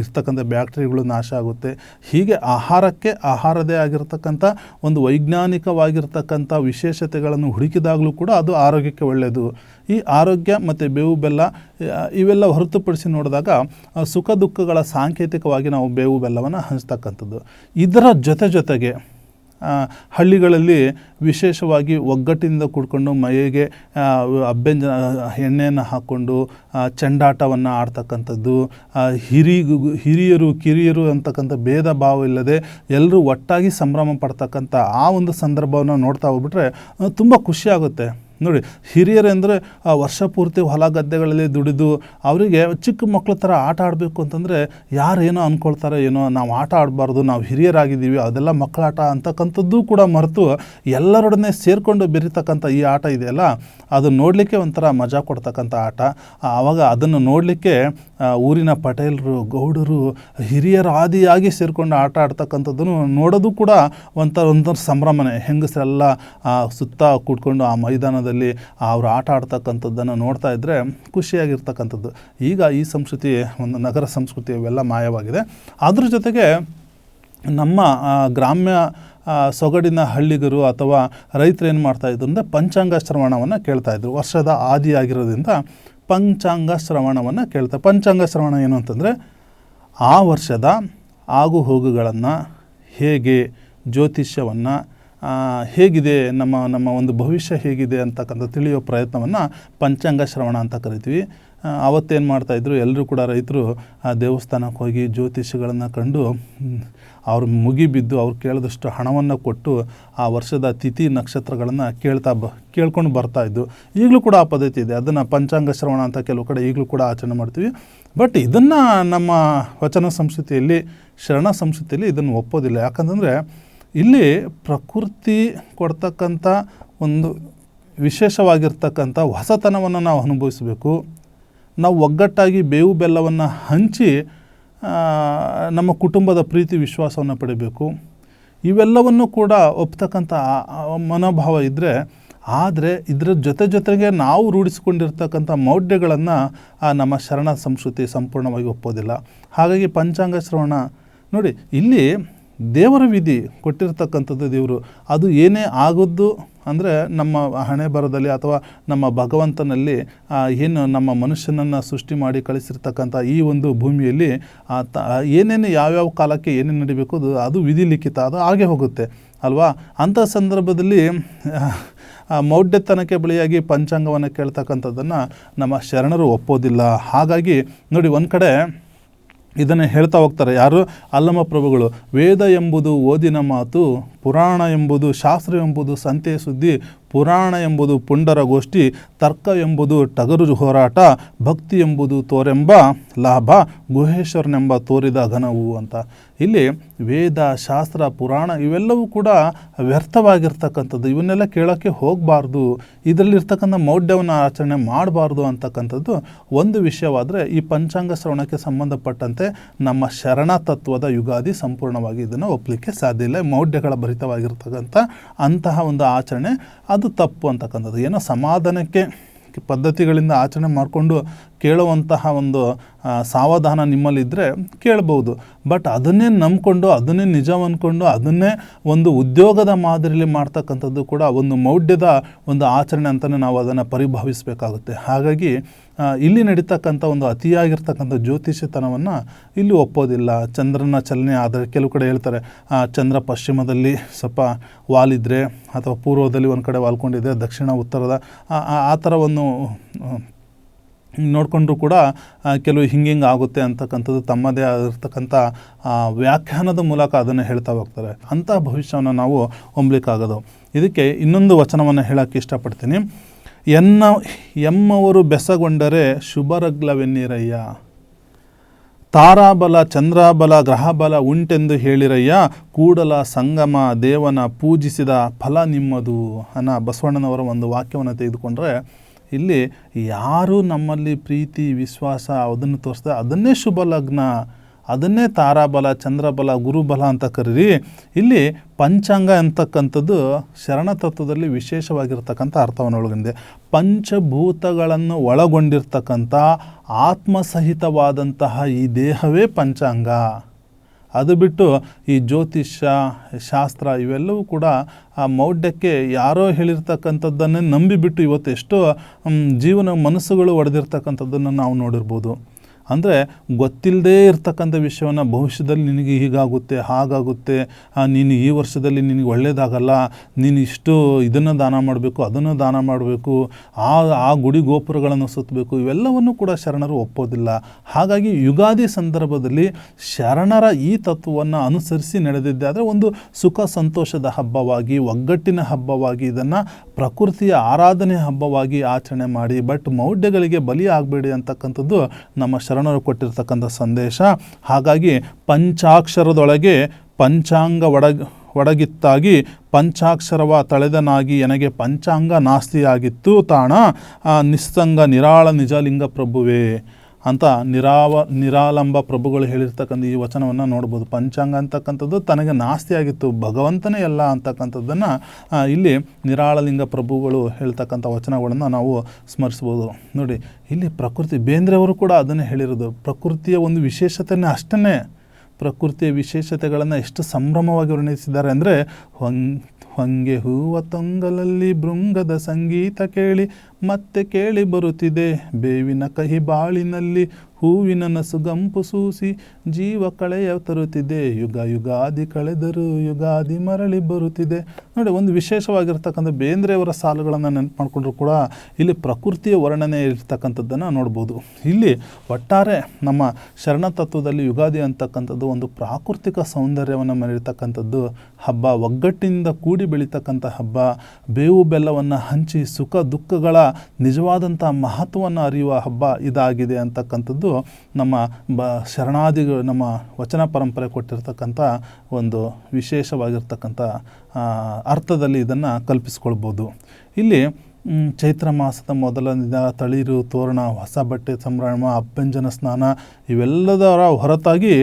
ಇರ್ತಕ್ಕಂಥ ಬ್ಯಾಕ್ಟೀರಿಯಾಗಳು ನಾಶ ಆಗುತ್ತೆ. ಹೀಗೆ ಆಹಾರಕ್ಕೆ ಆಹಾರದೇ ಆಗಿರತಕ್ಕಂಥ ಒಂದು ವೈಜ್ಞಾನಿಕವಾಗಿರ್ತಕ್ಕಂಥ ವಿಶೇಷತೆಗಳನ್ನು ಹುಡುಕಿದಾಗಲೂ ಕೂಡ ಅದು ಆರೋಗ್ಯಕ್ಕೆ ಒಳ್ಳೆಯದು. ಈ ಆರೋಗ್ಯ ಮತ್ತು ಬೇವು ಬೆಲ್ಲ ಇವೆಲ್ಲ ಹೊರತುಪಡಿಸಿ ನೋಡಿದಾಗ ಸುಖ ದುಃಖಗಳ ಸಾಂಕೇತಿಕವಾಗಿ ನಾವು ಬೇವು ಬೆಲ್ಲವನ್ನು ಹಂಚ್ತಕ್ಕಂಥದ್ದು. ಇದರ ಜೊತೆ ಜೊತೆಗೆ ಹಳ್ಳಿಗಳಲ್ಲಿ ವಿಶೇಷವಾಗಿ ಒಗ್ಗಟ್ಟಿನಿಂದ ಕೂಡ್ಕೊಂಡು ಮೈಗೆ ಅಭ್ಯಂಜನ ಎಣ್ಣೆಯನ್ನು ಹಾಕ್ಕೊಂಡು ಚಂಡಾಟವನ್ನು ಆಡ್ತಕ್ಕಂಥದ್ದು ಹಿರಿ ಹಿರಿಯರು, ಕಿರಿಯರು ಅಂತಕ್ಕಂಥ ಭೇದ ಭಾವ ಇಲ್ಲದೆ ಎಲ್ಲರೂ ಒಟ್ಟಾಗಿ ಸಂಭ್ರಮ ಪಡ್ತಕ್ಕಂಥ ಆ ಒಂದು ಸಂದರ್ಭವನ್ನು ನೋಡ್ತಾ ಹೋಗ್ಬಿಟ್ರೆ ತುಂಬ ಖುಷಿಯಾಗುತ್ತೆ ನೋಡಿ, ಹಿರಿಯರೆಂದರೆ ವರ್ಷ ಪೂರ್ತಿ ಹೊಲ ಗದ್ದೆಗಳಲ್ಲಿ ದುಡಿದು ಅವರಿಗೆ ಚಿಕ್ಕ ಮಕ್ಕಳ ಥರ ಆಟ ಆಡಬೇಕು ಅಂತಂದರೆ ಯಾರೇನೋ ಅಂದ್ಕೊಳ್ತಾರೆ ಏನೋ ನಾವು ಆಟ ಆಡಬಾರ್ದು, ನಾವು ಹಿರಿಯರಾಗಿದ್ದೀವಿ, ಅದೆಲ್ಲ ಮಕ್ಕಳಾಟ ಅಂತಕ್ಕಂಥದ್ದು ಕೂಡ ಮರೆತು ಎಲ್ಲರೊಡನೆ ಸೇರಿಕೊಂಡು ಬೆರೀತಕ್ಕಂಥ ಈ ಆಟ ಇದೆಯಲ್ಲ ಅದು ನೋಡಲಿಕ್ಕೆ ಒಂಥರ ಮಜಾ ಕೊಡ್ತಕ್ಕಂಥ ಆಟ. ಆವಾಗ ಅದನ್ನು ನೋಡಲಿಕ್ಕೆ ಊರಿನ ಪಟೇಲರು, ಗೌಡರು, ಹಿರಿಯರ ಆದಿಯಾಗಿ ಸೇರಿಕೊಂಡು ಆಟ ಆಡ್ತಕ್ಕಂಥದ್ದನ್ನು ನೋಡೋದು ಕೂಡ ಒಂಥರ ಒಂಥರ ಸಂಭ್ರಮನೆ. ಹೆಂಗಸರೆಲ್ಲ ಸುತ್ತ ಕೂಡ್ಕೊಂಡು ಆ ಮೈದಾನದಲ್ಲಿ ಅವರು ಆಟ ಆಡ್ತಕ್ಕಂಥದ್ದನ್ನು ನೋಡ್ತಾ ಇದ್ದರೆ ಖುಷಿಯಾಗಿರ್ತಕ್ಕಂಥದ್ದು. ಈಗ ಈ ಸಂಸ್ಕೃತಿ, ಒಂದು ನಗರ ಸಂಸ್ಕೃತಿ ಇವೆಲ್ಲ ಮಾಯವಾಗಿದೆ. ಅದ್ರ ಜೊತೆಗೆ ನಮ್ಮ ಗ್ರಾಮ್ಯ ಸೊಗಡಿನ ಹಳ್ಳಿಗರು ಅಥವಾ ರೈತರು ಏನು ಮಾಡ್ತಾಯಿದ್ರು ಅಂದರೆ ಪಂಚಾಂಗ ಶ್ರವಣವನ್ನು ಕೇಳ್ತಾಯಿದ್ರು ವರ್ಷದ ಆದಿಯಾಗಿರೋದ್ರಿಂದ ಪಂಚಾಂಗ ಶ್ರವಣವನ್ನು ಕೇಳ್ತಾರೆ ಪಂಚಾಂಗ ಶ್ರವಣ ಏನು ಅಂತಂದರೆ ಆ ವರ್ಷದ ಆಗು ಹೋಗುಗಳನ್ನು ಹೇಗೆ ಜ್ಯೋತಿಷ್ಯವನ್ನು ಹೇಗಿದೆ, ನಮ್ಮ ನಮ್ಮ ಒಂದು ಭವಿಷ್ಯ ಹೇಗಿದೆ ಅಂತಕ್ಕಂಥ ತಿಳಿಯೋ ಪ್ರಯತ್ನವನ್ನು ಪಂಚಾಂಗ ಶ್ರವಣ ಅಂತ ಕರಿತೀವಿ. ಆವತ್ತೇನು ಮಾಡ್ತಾಯಿದ್ರು ಎಲ್ಲರೂ ಕೂಡ ರೈತರು ಆ ದೇವಸ್ಥಾನಕ್ಕೆ ಹೋಗಿ ಜ್ಯೋತಿಷಿಗಳನ್ನು ಕಂಡು, ಅವ್ರು ಮುಗಿಬಿದ್ದು ಅವ್ರು ಕೇಳಿದಷ್ಟು ಹಣವನ್ನು ಕೊಟ್ಟು ಆ ವರ್ಷದ ತಿಥಿ ನಕ್ಷತ್ರಗಳನ್ನು ಕೇಳ್ತಾ ಬ, ಕೇಳ್ಕೊಂಡು ಬರ್ತಾಯಿದ್ದು ಈಗಲೂ ಕೂಡ ಆ ಪದ್ಧತಿ ಇದೆ. ಅದನ್ನು ಪಂಚಾಂಗ ಶ್ರವಣ ಅಂತ ಕೆಲವು ಕಡೆ ಈಗಲೂ ಕೂಡ ಆಚರಣೆ ಮಾಡ್ತೀವಿ. ಬಟ್ ಇದನ್ನು ನಮ್ಮ ವಚನ ಸಂಸ್ಕೃತಿಯಲ್ಲಿ, ಶರಣ ಸಂಸ್ಕೃತಿಯಲ್ಲಿ ಇದನ್ನು ಒಪ್ಪೋದಿಲ್ಲ. ಯಾಕಂತಂದರೆ ಇಲ್ಲಿ ಪ್ರಕೃತಿ ಕೊಡ್ತಕ್ಕಂಥ ಒಂದು ವಿಶೇಷವಾಗಿರ್ತಕ್ಕಂಥ ಹೊಸತನವನ್ನು ನಾವು ಅನುಭವಿಸಬೇಕು. ನಾವು ಒಗ್ಗಟ್ಟಾಗಿ ಬೇವು ಬೆಲ್ಲವನ್ನು ಹಂಚಿ ನಮ್ಮ ಕುಟುಂಬದ ಪ್ರೀತಿ ವಿಶ್ವಾಸವನ್ನು ಪಡಿಬೇಕು. ಇವೆಲ್ಲವನ್ನು ಕೂಡ ಒಪ್ತಕ್ಕಂಥ, ಆ- ಆ, ಮನೋಭಾವ ಇದ್ದರೆ ಆದರೆ ಇದರ ಜೊತೆ ಜೊತೆಗೆ ನಾವು ರೂಢಿಸಿಕೊಂಡಿರ್ತಕ್ಕಂಥ ಮೌಢ್ಯಗಳನ್ನು ನಮ್ಮ ಶರಣ ಸಂಸ್ಕೃತಿ ಸಂಪೂರ್ಣವಾಗಿ ಒಪ್ಪೋದಿಲ್ಲ. ಹಾಗಾಗಿ ಪಂಚಾಂಗ ಶ್ರವಣ, ನೋಡಿ, ಇಲ್ಲಿ ದೇವರ ವಿಧಿ ಕೊಟ್ಟಿರ್ತಕ್ಕಂಥದ್ದು ದೇವರು. ಅದು ಏನೇ ಆಗೋದು ಅಂದರೆ ನಮ್ಮ ಹಣೆ ಬರದಲ್ಲಿ ಅಥವಾ ನಮ್ಮ ಭಗವಂತನಲ್ಲಿ ಏನು ನಮ್ಮ ಮನುಷ್ಯನನ್ನು ಸೃಷ್ಟಿ ಮಾಡಿ ಕಳಿಸಿರ್ತಕ್ಕಂಥ ಈ ಒಂದು ಭೂಮಿಯಲ್ಲಿ ತ, ಏನೇನು ಯಾವ್ಯಾವ ಕಾಲಕ್ಕೆ ಏನೇನು ನಡಿಬೇಕು, ಅದು ಅದು ವಿಧಿ ಲಿಖಿತ, ಅದು ಹಾಗೆ ಹೋಗುತ್ತೆ, ಅಲ್ವಾ? ಅಂಥ ಸಂದರ್ಭದಲ್ಲಿ ಮೌಢ್ಯತನಕ್ಕೆ ಬಳಿಯಾಗಿ ಪಂಚಾಂಗವನ್ನು ಕೇಳ್ತಕ್ಕಂಥದ್ದನ್ನು ನಮ್ಮ ಶರಣರು ಒಪ್ಪೋದಿಲ್ಲ. ಹಾಗಾಗಿ ನೋಡಿ, ಒಂದು ಕಡೆ ಇದನ್ನು ಹೇಳ್ತಾ ಹೋಗ್ತಾರೆ. ಯಾರು? ಅಲ್ಲಮ ಪ್ರಭುಗಳು. ವೇದ ಎಂಬುದು ಓದಿನ ಮಾತು, ಪುರಾಣ ಎಂಬುದು ಶಾಸ್ತ್ರ ಎಂಬುದು ಸಂತೆ ಸುದ್ದಿ ಪುರಾಣ ಎಂಬುದು ಪುಂಡರ ಗೋಷ್ಠಿ ತರ್ಕ ಎಂಬುದು ಟಗರು ಹೋರಾಟ, ಭಕ್ತಿ ಎಂಬುದು ತೋರೆಂಬ ಲಾಭ, ಗುಹೇಶ್ವರನೆಂಬ ತೋರಿದ ಘನವು ಅಂತ. ಇಲ್ಲಿ ವೇದ, ಶಾಸ್ತ್ರ, ಪುರಾಣ ಇವೆಲ್ಲವೂ ಕೂಡ ವ್ಯರ್ಥವಾಗಿರ್ತಕ್ಕಂಥದ್ದು. ಇವನ್ನೆಲ್ಲ ಕೇಳೋಕ್ಕೆ ಹೋಗಬಾರ್ದು. ಇದರಲ್ಲಿರ್ತಕ್ಕಂಥ ಮೌಢ್ಯವನ್ನು ಆಚರಣೆ ಮಾಡಬಾರ್ದು ಅಂತಕ್ಕಂಥದ್ದು ಒಂದು ವಿಷಯವಾದರೆ ಈ ಪಂಚಾಂಗ ಶ್ರವಣಕ್ಕೆ ಸಂಬಂಧಪಟ್ಟಂತೆ ನಮ್ಮ ಶರಣ ತತ್ವದ ಯುಗಾದಿ ಸಂಪೂರ್ಣವಾಗಿ ಇದನ್ನು ಒಪ್ಪಲಿಕ್ಕೆ ಸಾಧ್ಯ ಇಲ್ಲ. ಮೌಢ್ಯಗಳ ಭರಿತವಾಗಿರ್ತಕ್ಕಂಥ ಅಂತಹ ಒಂದು ಆಚರಣೆ ತಪ್ಪು ಅಂತಕ್ಕಂಥದ್ದು. ಏನೋ ಸಮಾಧಾನಕ್ಕೆ ಪದ್ಧತಿಗಳಿಂದ ಆಚರಣೆ ಮಾಡಿಕೊಂಡು ಕೇಳುವಂತಹ ಒಂದು ಸಾವಧಾನ ನಿಮ್ಮಲ್ಲಿದ್ದರೆ ಕೇಳ್ಬೋದು. ಬಟ್ ಅದನ್ನೇ ನಂಬಿಕೊಂಡು, ಅದನ್ನೇ ನಿಜ ಅಂದ್ಕೊಂಡು ಅದನ್ನೇ ಒಂದು ಉದ್ಯೋಗದ ಮಾದರಿಯಲ್ಲಿ ಮಾಡ್ತಕ್ಕಂಥದ್ದು ಕೂಡ ಒಂದು ಮೌಢ್ಯದ ಒಂದು ಆಚರಣೆ ಅಂತಲೇ ನಾವು ಅದನ್ನು ಪರಿಭಾವಿಸಬೇಕಾಗುತ್ತೆ. ಹಾಗಾಗಿ ಇಲ್ಲಿ ನಡೀತಕ್ಕಂಥ ಒಂದು ಅತಿಯಾಗಿರ್ತಕ್ಕಂಥ ಜ್ಯೋತಿಷ್ಯತನವನ್ನು ಇಲ್ಲಿ ಒಪ್ಪೋದಿಲ್ಲ. ಚಂದ್ರನ ಚಲನೆ ಆದರೆ ಕೆಲವು ಕಡೆ ಹೇಳ್ತಾರೆ ಆ, ಚಂದ್ರ ಪಶ್ಚಿಮದಲ್ಲಿ ಸ್ವಲ್ಪ ವಾಲಿದ್ರೆ ಅಥವಾ ಪೂರ್ವದಲ್ಲಿ ಒಂದು ಕಡೆ ವಾಲ್ಕೊಂಡಿದ್ರೆ ದಕ್ಷಿಣ ಉತ್ತರದ ಆ- ಥರ ಒಂದು ನೋಡಿಕೊಂಡ್ರೂ ಕೂಡ ಕೆಲವು ಹಿಂಗೆ ಹಿಂಗೆ ಆಗುತ್ತೆ ಅಂತಕ್ಕಂಥದ್ದು ತಮ್ಮದೇ ಆಗಿರ್ತಕ್ಕಂಥ ವ್ಯಾಖ್ಯಾನದ ಮೂಲಕ ಅದನ್ನು ಹೇಳ್ತಾ ಹೋಗ್ತಾರೆ. ಅಂತಹ ಭವಿಷ್ಯವನ್ನು ನಾವು ಹೊಂಬಲಿಕ್ಕಾಗೋದು ಇದಕ್ಕೆ ಇನ್ನೊಂದು ವಚನವನ್ನು ಹೇಳೋಕ್ಕೆ ಇಷ್ಟಪಡ್ತೀನಿ. ಎನ್ನ ಎಮ್ಮವರು ಬೆಸಗೊಂಡರೆ ಶುಭರಗ್ಲವೆನ್ನಿರಯ್ಯ ತಾರಾಬಲ, ಚಂದ್ರಾಬಲ, ಗ್ರಹಬಲ ಉಂಟೆಂದು ಹೇಳಿರಯ್ಯ, ಕೂಡಲ ಸಂಗಮ ದೇವನ ಪೂಜಿಸಿದ ಫಲ ನಿಮ್ಮದು. ಅನ್ನೋ ಬಸವಣ್ಣನವರ ಒಂದು ವಾಕ್ಯವನ್ನು ತೆಗೆದುಕೊಂಡ್ರೆ, ಇಲ್ಲಿ ಯಾರು ನಮ್ಮಲ್ಲಿ ಪ್ರೀತಿ, ವಿಶ್ವಾಸ ಅದನ್ನು ತೋರಿಸ್ತಾರೆ ಅದನ್ನೇ ಶುಭ ಲಗ್ನ ಅದನ್ನೇ ತಾರಾಬಲ, ಚಂದ್ರಬಲ, ಗುರುಬಲ ಅಂತ ಕರೀರಿ. ಇಲ್ಲಿ ಪಂಚಾಂಗ ಅಂತಕ್ಕಂಥದ್ದು ಶರಣ ತತ್ವದಲ್ಲಿ ವಿಶೇಷವಾಗಿರ್ತಕ್ಕಂಥ ಅರ್ಥವನ್ನು ಒಳಗೊಂಡಿದೆ ಪಂಚಭೂತಗಳನ್ನು ಒಳಗೊಂಡಿರ್ತಕ್ಕಂಥ ಆತ್ಮಸಹಿತವಾದಂತಹ ಈ ದೇಹವೇ ಪಂಚಾಂಗ. ಅದು ಬಿಟ್ಟು ಈ ಜ್ಯೋತಿಷ್ಯ, ಶಾಸ್ತ್ರ ಇವೆಲ್ಲವೂ ಕೂಡ ಆ ಮೌಢ್ಯಕ್ಕೆ ಯಾರೋ ಹೇಳಿರ್ತಕ್ಕಂಥದ್ದನ್ನೇ ನಂಬಿಬಿಟ್ಟು ಇವತ್ತು ಎಷ್ಟೋ ಜೀವನ ಮನಸ್ಸುಗಳು ಒಡೆದಿರ್ತಕ್ಕಂಥದ್ದನ್ನು ನಾವು ನೋಡಿರ್ಬೋದು. ಅಂದರೆ ಗೊತ್ತಿಲ್ಲದೇ ಇರ್ತಕ್ಕಂಥ ವಿಷಯವನ್ನು ಭವಿಷ್ಯದಲ್ಲಿ ನಿನಗೆ ಹೀಗಾಗುತ್ತೆ, ಹಾಗಾಗುತ್ತೆ ನೀನು ಈ ವರ್ಷದಲ್ಲಿ ನಿನಗೆ ಒಳ್ಳೆಯದಾಗಲ್ಲ ನೀನು ಇಷ್ಟು ಇದನ್ನು ದಾನ ಮಾಡಬೇಕು, ಅದನ್ನು ದಾನ ಮಾಡಬೇಕು, ಆ ಆ ಗುಡಿ ಗೋಪುರಗಳನ್ನು ಸುತ್ತಬೇಕು, ಇವೆಲ್ಲವನ್ನು ಕೂಡ ಶರಣರು ಒಪ್ಪೋದಿಲ್ಲ. ಹಾಗಾಗಿ ಯುಗಾದಿ ಸಂದರ್ಭದಲ್ಲಿ ಶರಣರ ಈ ತತ್ವವನ್ನು ಅನುಸರಿಸಿ ನಡೆದಿದ್ದೆ ಆದರೆ ಒಂದು ಸುಖ ಸಂತೋಷದ ಹಬ್ಬವಾಗಿ, ಒಗ್ಗಟ್ಟಿನ ಹಬ್ಬವಾಗಿ, ಇದನ್ನು ಪ್ರಕೃತಿಯ ಆರಾಧನೆ ಹಬ್ಬವಾಗಿ ಆಚರಣೆ ಮಾಡಿ, ಬಟ್ ಮೌಢ್ಯಗಳಿಗೆ ಬಲಿ ಆಗಬೇಡಿ ಅಂತಕ್ಕಂಥದ್ದು ನಮ್ಮ ಶರಣರು ಕೊಟ್ಟಿರ್ತಕ್ಕಂಥ ಸಂದೇಶ. ಹಾಗಾಗಿ ಪಂಚಾಕ್ಷರದೊಳಗೆ ಪಂಚಾಂಗ ಒಡಗ ಒಡಗಿತ್ತಾಗಿ, ಪಂಚಾಕ್ಷರವ ತಳೆದನಾಗಿ ನನಗೆ ಪಂಚಾಂಗ ನಾಸ್ತಿಯಾಗಿತ್ತು ತಾಣ. ನಿಸ್ತಂಗ ನಿರಾಳ ನಿಜಲಿಂಗ ಪ್ರಭುವೇ ಅಂತ ನಿರಾವ, ನಿರಾಲಂಬ ಪ್ರಭುಗಳು ಹೇಳಿರ್ತಕ್ಕಂಥ ಈ ವಚನವನ್ನು ನೋಡ್ಬೋದು. ಪಂಚಾಂಗ ಅಂತಕ್ಕಂಥದ್ದು ತನಗೆ ನಾಸ್ತಿ ಆಗಿತ್ತು. ಭಗವಂತನೇ ಎಲ್ಲ ಅಂತಕ್ಕಂಥದ್ದನ್ನು ಇಲ್ಲಿ ನಿರಾಳಲಿಂಗ ಪ್ರಭುಗಳು ಹೇಳ್ತಕ್ಕಂಥ ವಚನಗಳನ್ನು ನಾವು ಸ್ಮರಿಸ್ಬೋದು. ನೋಡಿ, ಇಲ್ಲಿ ಪ್ರಕೃತಿ ಬೇಂದ್ರೆಯವರು ಕೂಡ ಅದನ್ನೇ ಹೇಳಿರೋದು. ಪ್ರಕೃತಿಯ ಒಂದು ವಿಶೇಷತೆನೇ ಅಷ್ಟನ್ನೇ. ಪ್ರಕೃತಿಯ ವಿಶೇಷತೆಗಳನ್ನು ಎಷ್ಟು ಸಂಭ್ರಮವಾಗಿ ವರ್ಣಿಸಿದ್ದಾರೆ ಅಂದರೆ ಹೊಂಗೆ ಹೂವ ತೊಂಗಲಲ್ಲಿ ಭೃಂಗದ ಸಂಗೀತ ಕೇಳಿ ಮತ್ತೆ ಕೇಳಿ ಬರುತ್ತಿದೆ. ಬೇವಿನ ಕಹಿ ಬಾಳಿನಲ್ಲಿ ಹೂವಿನ ನಸುಗಂಪು ಸೂಸಿ ಜೀವ ಕಳೆಯ ತರುತ್ತಿದೆ. ಯುಗ ಯುಗಾದಿ ಕಳೆದರು ಯುಗಾದಿ ಮರಳಿ ಬರುತ್ತಿದೆ. ನೋಡಿ, ಒಂದು ವಿಶೇಷವಾಗಿರ್ತಕ್ಕಂಥ ಬೇಂದ್ರೆಯವರ ಸಾಲುಗಳನ್ನು ನೆನಪು ಮಾಡಿಕೊಂಡ್ರು ಕೂಡ ಇಲ್ಲಿ ಪ್ರಕೃತಿಯ ವರ್ಣನೆ ಇರ್ತಕ್ಕಂಥದ್ದನ್ನು ನೋಡ್ಬೋದು. ಇಲ್ಲಿ ಒಟ್ಟಾರೆ ನಮ್ಮ ಶರಣ ತತ್ವದಲ್ಲಿ ಯುಗಾದಿ ಅಂತಕ್ಕಂಥದ್ದು ಒಂದು ಪ್ರಾಕೃತಿಕ ಸೌಂದರ್ಯವನ್ನು ಮೆರೆಯತಕ್ಕಂಥದ್ದು ಹಬ್ಬ. ಒಗ್ಗಟ್ಟಿನಿಂದ ಕೂಡಿ ಬೆಳೀತಕ್ಕಂಥ ಹಬ್ಬ. ಬೇವು ಬೆಲ್ಲವನ್ನು ಹಂಚಿ ಸುಖ ದುಃಖಗಳ ನಿಜವಾದಂಥ ಮಹತ್ವವನ್ನು ಅರಿಯುವ ಹಬ್ಬ ಇದಾಗಿದೆ ಅಂತಕ್ಕಂಥದ್ದು ನಮ್ಮ ಬ ಶರಣಾದಿಗಳು ನಮ್ಮ ವಚನ ಪರಂಪರೆ ಕೊಟ್ಟಿರ್ತಕ್ಕಂಥ ಒಂದು ವಿಶೇಷವಾಗಿರ್ತಕ್ಕಂಥ ಅರ್ಥದಲ್ಲಿ ಇದನ್ನು ಕಲ್ಪಿಸ್ಕೊಳ್ಬೋದು. ಇಲ್ಲಿ ಚೈತ್ರ ಮಾಸದ ಮೊದಲ ದಿನ ತಳಿರು, ತೋರಣ, ಹೊಸ ಬಟ್ಟೆ ಸಂಭ್ರಮ ಅಭ್ಯಂಜನ ಸ್ನಾನ ಇವೆಲ್ಲದರ ಹೊರತಾಗಿ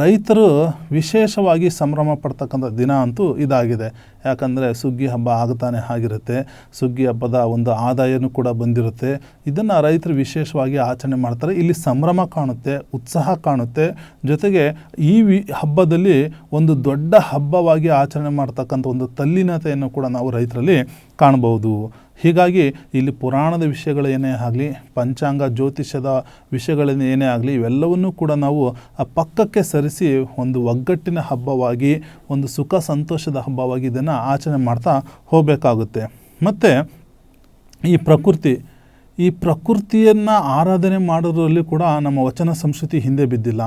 ರೈತರು ವಿಶೇಷವಾಗಿ ಸಂಭ್ರಮ ಪಡ್ತಕ್ಕಂಥ ದಿನ ಅಂತೂ ಇದಾಗಿದೆ. ಯಾಕಂದರೆ ಸುಗ್ಗಿ ಹಬ್ಬ ಆಗ್ತಾನೆ ಆಗಿರುತ್ತೆ. ಸುಗ್ಗಿ ಹಬ್ಬದ ಒಂದು ಆದಾಯನೂ ಕೂಡ ಬಂದಿರುತ್ತೆ. ಇದನ್ನು ರೈತರು ವಿಶೇಷವಾಗಿ ಆಚರಣೆ ಮಾಡ್ತಾರೆ. ಇಲ್ಲಿ ಸಂಭ್ರಮ ಕಾಣುತ್ತೆ, ಉತ್ಸಾಹ ಕಾಣುತ್ತೆ. ಜೊತೆಗೆ ಈ ವಿ, ಹಬ್ಬದಲ್ಲಿ ಒಂದು ದೊಡ್ಡ ಹಬ್ಬವಾಗಿ ಆಚರಣೆ ಮಾಡ್ತಕ್ಕಂಥ ಒಂದು ತಲ್ಲೀನತೆಯನ್ನು ಕೂಡ ನಾವು ರೈತರಲ್ಲಿ ಕಾಣಬಹುದು ಹೀಗಾಗಿ ಇಲ್ಲಿ ಪುರಾಣದ ವಿಷಯಗಳು ಏನೇ ಆಗಲಿ, ಪಂಚಾಂಗ ಜ್ಯೋತಿಷ್ಯದ ವಿಷಯಗಳೇನೇ ಏನೇ ಆಗಲಿ ಇವೆಲ್ಲವನ್ನೂ ಕೂಡ ನಾವು, ಆ, ಪಕ್ಕಕ್ಕೆ ಸರಿಸಿ ಒಂದು ಒಗ್ಗಟ್ಟಿನ ಹಬ್ಬವಾಗಿ, ಒಂದು ಸುಖ ಸಂತೋಷದ ಹಬ್ಬವಾಗಿ ಇದನ್ನು ಆಚರಣೆ ಮಾಡ್ತಾ ಹೋಗಬೇಕಾಗುತ್ತೆ. ಮತ್ತು, ಈ ಪ್ರಕೃತಿ, ಈ ಪ್ರಕೃತಿಯನ್ನು ಆರಾಧನೆ ಮಾಡೋದರಲ್ಲಿ ಕೂಡ ನಮ್ಮ ವಚನ ಸಂಸ್ಕೃತಿ ಹಿಂದೆ ಬಿದ್ದಿಲ್ಲ.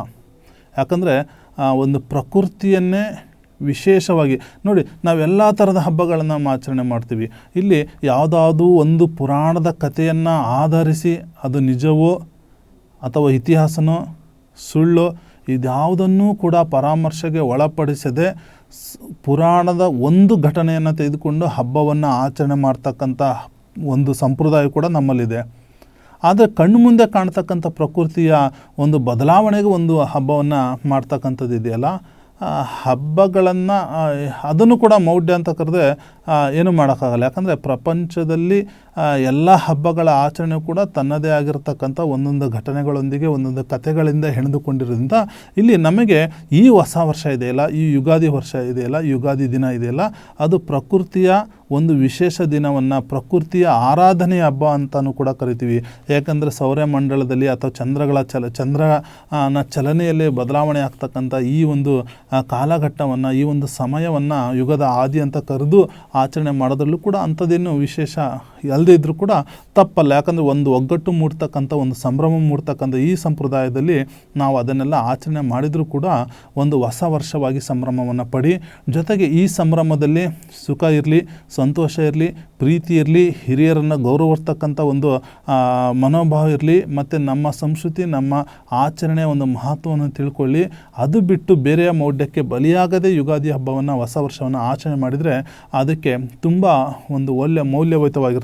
ಯಾಕಂದರೆ ಒಂದು ಪ್ರಕೃತಿಯನ್ನೇ ವಿಶೇಷವಾಗಿ, ನೋಡಿ ನಾವೆಲ್ಲ ಥರದ ಹಬ್ಬಗಳನ್ನು ಆಚರಣೆ ಮಾಡ್ತೀವಿ. ಇಲ್ಲಿ ಯಾವುದಾದ್ರೂ ಒಂದು ಪುರಾಣದ ಕಥೆಯನ್ನು ಆಧರಿಸಿ ಅದು ನಿಜವೋ ಅಥವಾ ಇತಿಹಾಸನೋ, ಸುಳ್ಳು ಇದ್ಯಾವುದನ್ನೂ ಕೂಡ ಪರಾಮರ್ಶೆಗೆ ಒಳಪಡಿಸದೆ ಪುರಾಣದ ಒಂದು ಘಟನೆಯನ್ನು ತೆಗೆದುಕೊಂಡು ಹಬ್ಬವನ್ನು ಆಚರಣೆ ಮಾಡ್ತಕ್ಕಂಥ ಒಂದು ಸಂಪ್ರದಾಯ ಕೂಡ ನಮ್ಮಲ್ಲಿದೆ. ಆದರೆ ಕಣ್ಣು ಮುಂದೆ ಕಾಣ್ತಕ್ಕಂಥ ಪ್ರಕೃತಿಯ ಒಂದು ಬದಲಾವಣೆಗೆ ಒಂದು ಹಬ್ಬವನ್ನು ಮಾಡ್ತಕ್ಕಂಥದ್ದು ಇದೆಯಲ್ಲ ಹಬ್ಬಗಳನ್ನು ಅದನ್ನು ಕೂಡ ಮೌಢ್ಯ ಅಂತ ಕರೆದ್ರೆ ಏನು ಮಾಡೋಕ್ಕಾಗಲ್ಲ. ಯಾಕಂದರೆ ಪ್ರಪಂಚದಲ್ಲಿ ಎಲ್ಲ ಹಬ್ಬಗಳ ಆಚರಣೆ ಕೂಡ ತನ್ನದೇ ಆಗಿರತಕ್ಕಂಥ ಒಂದೊಂದು ಘಟನೆಗಳೊಂದಿಗೆ, ಒಂದೊಂದು ಕಥೆಗಳಿಂದ ಹೆಣೆದುಕೊಂಡಿರೋದ್ರಿಂದ ಇಲ್ಲಿ ನಮಗೆ ಈ ಹೊಸ ವರ್ಷ ಇದೆಯಲ್ಲ, ಈ ಯುಗಾದಿ ವರ್ಷ ಇದೆಯಲ್ಲ, ಯುಗಾದಿ ದಿನ ಇದೆಯಲ್ಲ, ಅದು ಪ್ರಕೃತಿಯ ಒಂದು ವಿಶೇಷ ದಿನವನ್ನು ಪ್ರಕೃತಿಯ ಆರಾಧನೆಯ ಹಬ್ಬ ಅಂತಲೂ ಕೂಡ ಕರಿತೀವಿ. ಯಾಕಂದರೆ ಸೌರಮಂಡಲದಲ್ಲಿ ಅಥವಾ ಚಂದ್ರಗಳ ಚಲ, ಚಂದ್ರನ ಚಲನೆಯಲ್ಲಿ ಬದಲಾವಣೆ ಆಗ್ತಕ್ಕಂಥ ಈ ಒಂದು ಕಾಲಘಟ್ಟವನ್ನು, ಈ ಒಂದು ಸಮಯವನ್ನು ಯುಗದ ಆದಿ ಅಂತ ಕರೆದು ಆಚರಣೆ ಮಾಡೋದ್ರಲ್ಲೂ ಕೂಡ ಅಂಥದ್ದೇನು ವಿಶೇಷ ಅಲ್ಲದೇ ಇದ್ದರೂ ಕೂಡ ತಪ್ಪಲ್ಲ. ಯಾಕಂದರೆ ಒಂದು ಒಗ್ಗಟ್ಟು ಮೂಡ್ತಕ್ಕಂಥ, ಒಂದು ಸಂಭ್ರಮ ಮೂಡ್ತಕ್ಕಂಥ ಈ ಸಂಪ್ರದಾಯದಲ್ಲಿ ನಾವು ಅದನ್ನೆಲ್ಲ ಆಚರಣೆ ಮಾಡಿದರೂ ಕೂಡ ಒಂದು ಹೊಸ ವರ್ಷವಾಗಿ ಸಂಭ್ರಮವನ್ನು ಪಡಿ. ಜೊತೆಗೆ ಈ ಸಂಭ್ರಮದಲ್ಲಿ ಸುಖ ಇರಲಿ, ಸಂತೋಷ ಇರಲಿ, ಪ್ರೀತಿ ಇರಲಿ, ಹಿರಿಯರನ್ನು ಗೌರವಿಸ್ತಕ್ಕಂಥ ಒಂದು ಮನೋಭಾವ ಇರಲಿ, ಮತ್ತು ನಮ್ಮ ಸಂಸ್ಕೃತಿ, ನಮ್ಮ ಆಚರಣೆಯ ಒಂದು ಮಹತ್ವವನ್ನು ತಿಳ್ಕೊಳ್ಳಿ. ಅದು ಬಿಟ್ಟು ಬೇರೆಯ ಮೌಢ್ಯಕ್ಕೆ ಬಲಿಯಾಗದೆ ಯುಗಾದಿ ಹಬ್ಬವನ್ನು, ಹೊಸ ವರ್ಷವನ್ನು ಆಚರಣೆ ಮಾಡಿದರೆ ಅದಕ್ಕೆ ತುಂಬ ಒಂದು ಒಳ್ಳೆಯ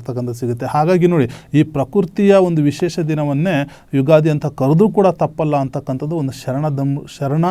ಮೌಲ್ಯಯುತವಾಗಿರ್ತಕ್ಕಂಥ ಸಿಗುತ್ತೆ. ಹಾಗಾಗಿ ನೋಡಿ, ಈ ಪ್ರಕೃತಿಯ ಒಂದು ವಿಶೇಷ ದಿನವನ್ನೇ ಯುಗಾದಿ ಅಂತ ಕರೆದ್ರೂ ಕೂಡ ತಪ್ಪಲ್ಲ ಅಂತಕ್ಕಂಥದ್ದು ಒಂದು ಶರಣ ಶರಣ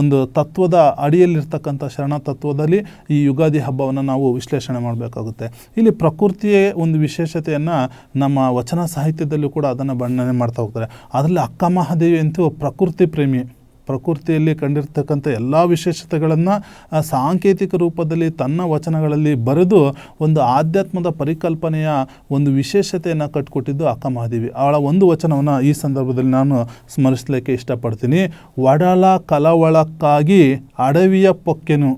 ಒಂದು ತತ್ವದ ಅಡಿಯಲ್ಲಿರ್ತಕ್ಕಂಥ ಶರಣ ತತ್ವದಲ್ಲಿ ಈ ಯುಗಾದಿ ಹಬ್ಬವನ್ನು ನಾವು ವಿಶ್ಲೇಷಣೆ ಮಾಡಬೇಕಾಗುತ್ತೆ. ಇಲ್ಲಿ ಪ್ರಕೃತಿಯ ಒಂದು ವಿಶೇಷತೆಯನ್ನು ನಮ್ಮ ವಚನ ಸಾಹಿತ್ಯದಲ್ಲೂ ಕೂಡ ಅದನ್ನು ಬಣ್ಣನೆ ಮಾಡ್ತಾ ಹೋಗ್ತಾರೆ. ಅದರಲ್ಲಿ ಅಕ್ಕ ಮಹಾದೇವಿ ಅಂತೂ ಪ್ರಕೃತಿ ಪ್ರೇಮಿ. ಪ್ರಕೃತಿಯಲ್ಲಿ ಕಂಡಿರ್ತಕ್ಕಂಥ ಎಲ್ಲ ವಿಶೇಷತೆಗಳನ್ನು ಸಾಂಕೇತಿಕ ರೂಪದಲ್ಲಿ ತನ್ನ ವಚನಗಳಲ್ಲಿ ಬರೆದು ಒಂದು ಆಧ್ಯಾತ್ಮದ ಪರಿಕಲ್ಪನೆಯ ಒಂದು ವಿಶೇಷತೆಯನ್ನು ಕಟ್ಟಿಕೊಟ್ಟಿದ್ದು ಅಕ್ಕ ಮಹಾದೇವಿ. ಅವಳ ಒಂದು ವಚನವನ್ನು ಈ ಸಂದರ್ಭದಲ್ಲಿ ನಾನು ಸ್ಮರಿಸಲಿಕ್ಕೆ ಇಷ್ಟಪಡ್ತೀನಿ. ಒಡಲ ಕಲವಳಕ್ಕಾಗಿ ಅಡವಿಯ ಪೊಕ್ಕೆನು.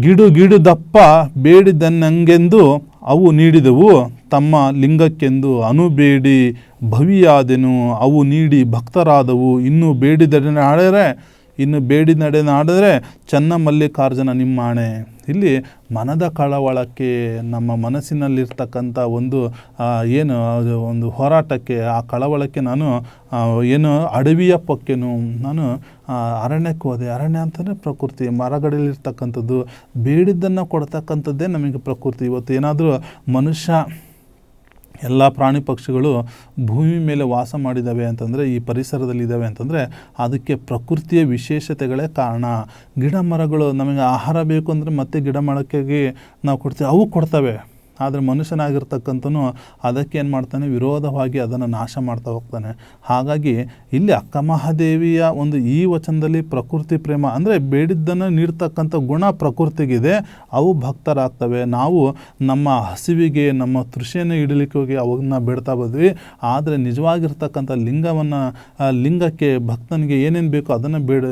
ಗಿಡು ಗಿಡು ದಪ್ಪ ಬೇಡಿದನ್ನಂಗೆಂದು ಅವು ನೀಡಿದವು ತಮ್ಮ ಲಿಂಗಕ್ಕೆಂದು ಅನುಬೇಡಿ ಭವಿಯಾದೆನು ಅವು ನೀಡಿ ಭಕ್ತರಾದವು ಇನ್ನು ಬೇಡಿದರೆ ನಾಡಿದರೆ ಇನ್ನು ಬೇಡಿ ನಡೆ ನಾಡಿದ್ರೆ ಚನ್ನ ಮಲ್ಲಿಕಾರ್ಜುನ ನಿಮ್ಮಾಣೆ. ಇಲ್ಲಿ ಮನದ ಕಳವಳಕ್ಕೆ, ನಮ್ಮ ಮನಸ್ಸಿನಲ್ಲಿರ್ತಕ್ಕಂಥ ಒಂದು ಏನು ಒಂದು ಹೋರಾಟಕ್ಕೆ, ಆ ಕಳವಳಕ್ಕೆ ನಾನು ಏನು ಅಡವಿಯ ಪೊಕ್ಕೆನು. ನಾನು ಅರಣ್ಯಕ್ಕೆ ಹೋದೆ. ಅರಣ್ಯ ಅಂತಲೇ ಪ್ರಕೃತಿ. ಮರಗಡೆಯಲ್ಲಿರ್ತಕ್ಕಂಥದ್ದು ಬೇಡಿದ್ದನ್ನು ಕೊಡ್ತಕ್ಕಂಥದ್ದೇ ನಮಗೆ ಪ್ರಕೃತಿ. ಇವತ್ತು ಏನಾದರೂ ಮನುಷ್ಯ ಎಲ್ಲ ಪ್ರಾಣಿ ಪಕ್ಷಿಗಳು ಭೂಮಿ ಮೇಲೆ ವಾಸ ಮಾಡಿದ್ದಾವೆ ಅಂತಂದರೆ ಈ ಪರಿಸರದಲ್ಲಿ ಇದ್ದಾವೆ ಅಂತಂದರೆ ಅದಕ್ಕೆ ಪ್ರಕೃತಿಯ ವಿಶೇಷತೆಗಳೇ ಕಾರಣ. ಗಿಡ ಮರಗಳು ನಮಗೆ ಆಹಾರ ಬೇಕು ಅಂದರೆ ಮತ್ತೆ ಗಿಡ ಮರಕ್ಕಾಗಿ ನಾವು ಕೊಡ್ತೀವಿ. ಅವು ಕೊಡ್ತವೆ. ಆದರೆ ಮನುಷ್ಯನಾಗಿರ್ತಕ್ಕಂಥನು ಅದಕ್ಕೆ ಏನು ಮಾಡ್ತಾನೆ? ವಿರೋಧವಾಗಿ ಅದನ್ನು ನಾಶ ಮಾಡ್ತಾ ಹೋಗ್ತಾನೆ. ಹಾಗಾಗಿ ಇಲ್ಲಿ ಅಕ್ಕ ಮಹಾದೇವಿಯ ಒಂದು ಈ ವಚನದಲ್ಲಿ ಪ್ರಕೃತಿ ಪ್ರೇಮ ಅಂದರೆ ಬೇಡಿದ್ದನ್ನು ನೀಡ್ತಕ್ಕಂಥ ಗುಣ ಪ್ರಕೃತಿಗಿದೆ. ಅವು ಭಕ್ತರಾಗ್ತವೆ. ನಾವು ನಮ್ಮ ಹಸಿವಿಗೆ, ನಮ್ಮ ತೃಷಿಯನ್ನು ಇಡಲಿಕ್ಕೆ ಹೋಗಿ ಅವನ್ನ ಬೇಡ್ತಾ ಬಂದ್ವಿ. ಆದರೆ ನಿಜವಾಗಿರ್ತಕ್ಕಂಥ ಲಿಂಗವನ್ನು ಲಿಂಗಕ್ಕೆ ಭಕ್ತನಿಗೆ ಏನೇನು ಬೇಕೋ ಅದನ್ನು ಬೇಡ,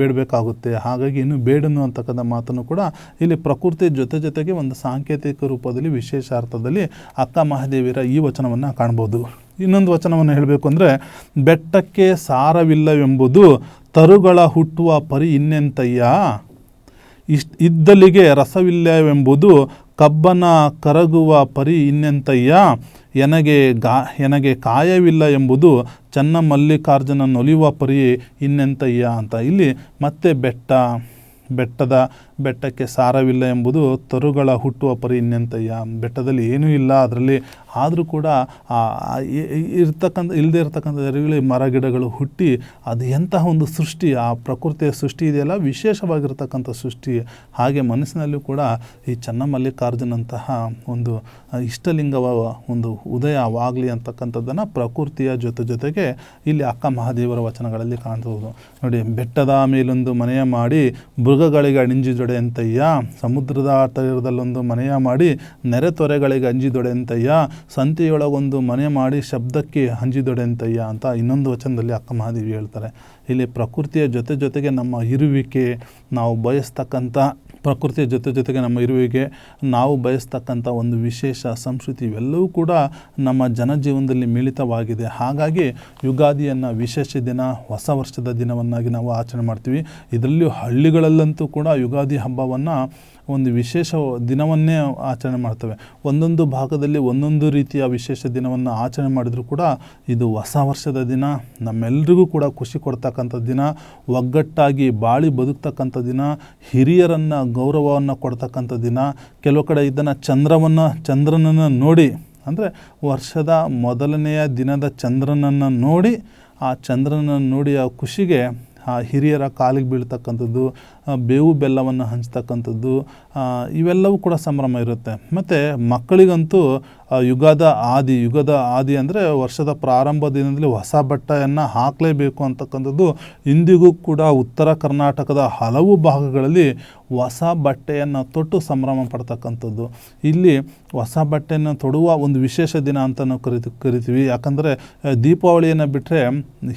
ಬೇಡಬೇಕಾಗುತ್ತೆ. ಹಾಗಾಗಿ ಇನ್ನು ಬೇಡನು ಅಂತಕ್ಕಂಥ ಮಾತನ್ನು ಕೂಡ ಇಲ್ಲಿ ಪ್ರಕೃತಿ ಜೊತೆ ಜೊತೆಗೆ ಒಂದು ಸಾಂಕೇತಿಕ ರೂಪದಲ್ಲಿ ವಿಶೇಷ ಅರ್ಥದಲ್ಲಿ ಅಕ್ಕ ಮಹಾದೇವಿಯರ ಈ ವಚನವನ್ನು ಕಾಣ್ಬೋದು. ಇನ್ನೊಂದು ವಚನವನ್ನು ಹೇಳಬೇಕು ಅಂದರೆ, ಬೆಟ್ಟಕ್ಕೆ ಸಾರವಿಲ್ಲವೆಂಬುದು ತರುಗಳ ಹುಟ್ಟುವ ಪರಿ ಇನ್ನೆಂತಯ್ಯ? ಇಷ್ಟ ಇದ್ದಲಿಗೆ ರಸವಿಲ್ಲವೆಂಬುದು ಕಬ್ಬನ ಕರಗುವ ಪರಿ ಇನ್ನೆಂತಯ್ಯ? ಎನಗೆ ಗಾ, ಎನಗೆ ಕಾಯವಿಲ್ಲ ಎಂಬುದು ಚನ್ನ ಮಲ್ಲಿಕಾರ್ಜುನ ನೊಲಿಯುವ ಪರಿ ಇನ್ನೆಂತಯ್ಯ ಅಂತ. ಇಲ್ಲಿ ಮತ್ತೆ ಬೆಟ್ಟ, ಬೆಟ್ಟದ ಬೆಟ್ಟಕ್ಕೆ ಸಾರವಿಲ್ಲ ಎಂಬುದು ತರುಗಳ ಹುಟ್ಟುವ ಪರಿ ಇನ್ನೆಂತಯ್ಯ? ಬೆಟ್ಟದಲ್ಲಿ ಏನೂ ಇಲ್ಲ, ಅದರಲ್ಲಿ ಆದರೂ ಕೂಡ ಇರ್ತಕ್ಕಂಥ ಇಲ್ಲದೆ ಇರತಕ್ಕಂಥ ಎರೆಹುಳಿ ಮರ ಗಿಡಗಳು ಹುಟ್ಟಿ ಅದು ಎಂತಹ ಒಂದು ಸೃಷ್ಟಿ, ಆ ಪ್ರಕೃತಿಯ ಸೃಷ್ಟಿ ಇದೆಯಲ್ಲ, ವಿಶೇಷವಾಗಿರ್ತಕ್ಕಂಥ ಸೃಷ್ಟಿ. ಹಾಗೆ ಮನಸ್ಸಿನಲ್ಲೂ ಕೂಡ ಈ ಚನ್ನಮಲ್ಲಿಕಾರ್ಜುನಂತಹ ಒಂದು ಇಷ್ಟಲಿಂಗವ ಒಂದು ಉದಯವಾಗಲಿ ಅಂತಕ್ಕಂಥದ್ದನ್ನು ಪ್ರಕೃತಿಯ ಜೊತೆ ಜೊತೆಗೆ ಇಲ್ಲಿ ಅಕ್ಕ ಮಹಾದೇವರ ವಚನಗಳಲ್ಲಿ ಕಾಣ್ಬೋದು. ನೋಡಿ, ಬೆಟ್ಟದ ಮೇಲೊಂದು ಮನೆಯ ಮಾಡಿ ಮೃಗಗಳಿಗೆ ಅಣಿಂಜಿದೊಡೆ ಅಂತಯ್ಯ ಸಮುದ್ರದ ತೀರದಲ್ಲೊಂದು ಮನೆಯ ಮಾಡಿ ನೆರೆ ತೊರೆಗಳಿಗೆ ಅಂಜಿದೊಡೆ ಅಂತಯ್ಯ ಸಂತೆಯೊಳಗೊಂದು ಮನೆ ಮಾಡಿ ಶಬ್ದಕ್ಕೆ ಹಂಜಿದೊಡೆಯಂತಯ್ಯ ಅಂತ ಇನ್ನೊಂದು ವಚನದಲ್ಲಿ ಅಕ್ಕ ಮಹಾದೇವಿ ಹೇಳ್ತಾರೆ. ಇಲ್ಲಿ ಪ್ರಕೃತಿಯ ಜೊತೆ ಜೊತೆಗೆ ನಮ್ಮ ಇರುವಿಕೆ, ನಾವು ಬಯಸ್ತಕ್ಕಂಥ ಪ್ರಕೃತಿಯ ಜೊತೆ ಜೊತೆಗೆ ನಮ್ಮ ಇರುವಿಗೆ ನಾವು ಬಯಸ್ತಕ್ಕಂಥ ಒಂದು ವಿಶೇಷ ಸಂಸ್ಕೃತಿ ಇವೆಲ್ಲವೂ ಕೂಡ ನಮ್ಮ ಜನಜೀವನದಲ್ಲಿ ಮಿಳಿತವಾಗಿದೆ. ಹಾಗಾಗಿ ಯುಗಾದಿಯನ್ನು ವಿಶೇಷ ದಿನ, ಹೊಸ ವರ್ಷದ ದಿನವನ್ನಾಗಿ ನಾವು ಆಚರಣೆ ಮಾಡ್ತೀವಿ. ಇದರಲ್ಲಿಯೂ ಹಳ್ಳಿಗಳಲ್ಲಂತೂ ಕೂಡ ಯುಗಾದಿ ಹಬ್ಬವನ್ನು ಒಂದು ವಿಶೇಷ ದಿನವನ್ನೇ ಆಚರಣೆ ಮಾಡ್ತವೆ. ಒಂದೊಂದು ಭಾಗದಲ್ಲಿ ಒಂದೊಂದು ರೀತಿಯ ವಿಶೇಷ ದಿನವನ್ನು ಆಚರಣೆ ಮಾಡಿದರೂ ಕೂಡ ಇದು ಹೊಸ ವರ್ಷದ ದಿನ, ನಮ್ಮೆಲ್ರಿಗೂ ಕೂಡ ಖುಷಿ ಕೊಡ್ತಕ್ಕಂಥ ದಿನ, ಒಗ್ಗಟ್ಟಾಗಿ ಬಾಳಿ ಬದುಕ್ತಕ್ಕಂಥ ದಿನ, ಹಿರಿಯರನ್ನು ಗೌರವವನ್ನು ಕೊಡ್ತಕ್ಕಂಥ ದಿನ, ಕೆಲವು ಕಡೆ ಇದನ್ನು ಚಂದ್ರವನ್ನು, ಚಂದ್ರನನ್ನು ನೋಡಿ, ಅಂದರೆ ವರ್ಷದ ಮೊದಲನೆಯ ದಿನದ ಚಂದ್ರನನ್ನು ನೋಡಿ, ಆ ಚಂದ್ರನನ್ನು ನೋಡಿ ಆ ಖುಷಿಗೆ ಹಿರಿಯರ ಕಾಲಿಗೆ ಬೀಳ್ತಕ್ಕಂಥದ್ದು ಬೇವು ಬೆಲ್ಲವನ್ನು ಹಂಚ್ತಕ್ಕಂಥದ್ದು ಇವೆಲ್ಲವೂ ಕೂಡ ಸಂಭ್ರಮ ಇರುತ್ತೆ. ಮತ್ತು ಮಕ್ಕಳಿಗಂತೂ ಯುಗದ ಆದಿ ಯುಗದ ಆದಿ ಅಂದರೆ ವರ್ಷದ ಪ್ರಾರಂಭ ದಿನದಲ್ಲಿ ಹೊಸ ಬಟ್ಟೆಯನ್ನು ಹಾಕಲೇಬೇಕು ಅಂತಕ್ಕಂಥದ್ದು ಇಂದಿಗೂ ಕೂಡ ಉತ್ತರ ಕರ್ನಾಟಕದ ಹಲವು ಭಾಗಗಳಲ್ಲಿ ಹೊಸ ಬಟ್ಟೆಯನ್ನು ತೊಟ್ಟು ಸಂಭ್ರಮ ಪಡ್ತಕ್ಕಂಥದ್ದು. ಇಲ್ಲಿ ಹೊಸ ಬಟ್ಟೆಯನ್ನು ತೊಡುವ ಒಂದು ವಿಶೇಷ ದಿನ ಅಂತ ನಾವು ಕರಿತು, ಕರಿತೀವಿ. ಯಾಕಂದರೆ ದೀಪಾವಳಿಯನ್ನು ಬಿಟ್ಟರೆ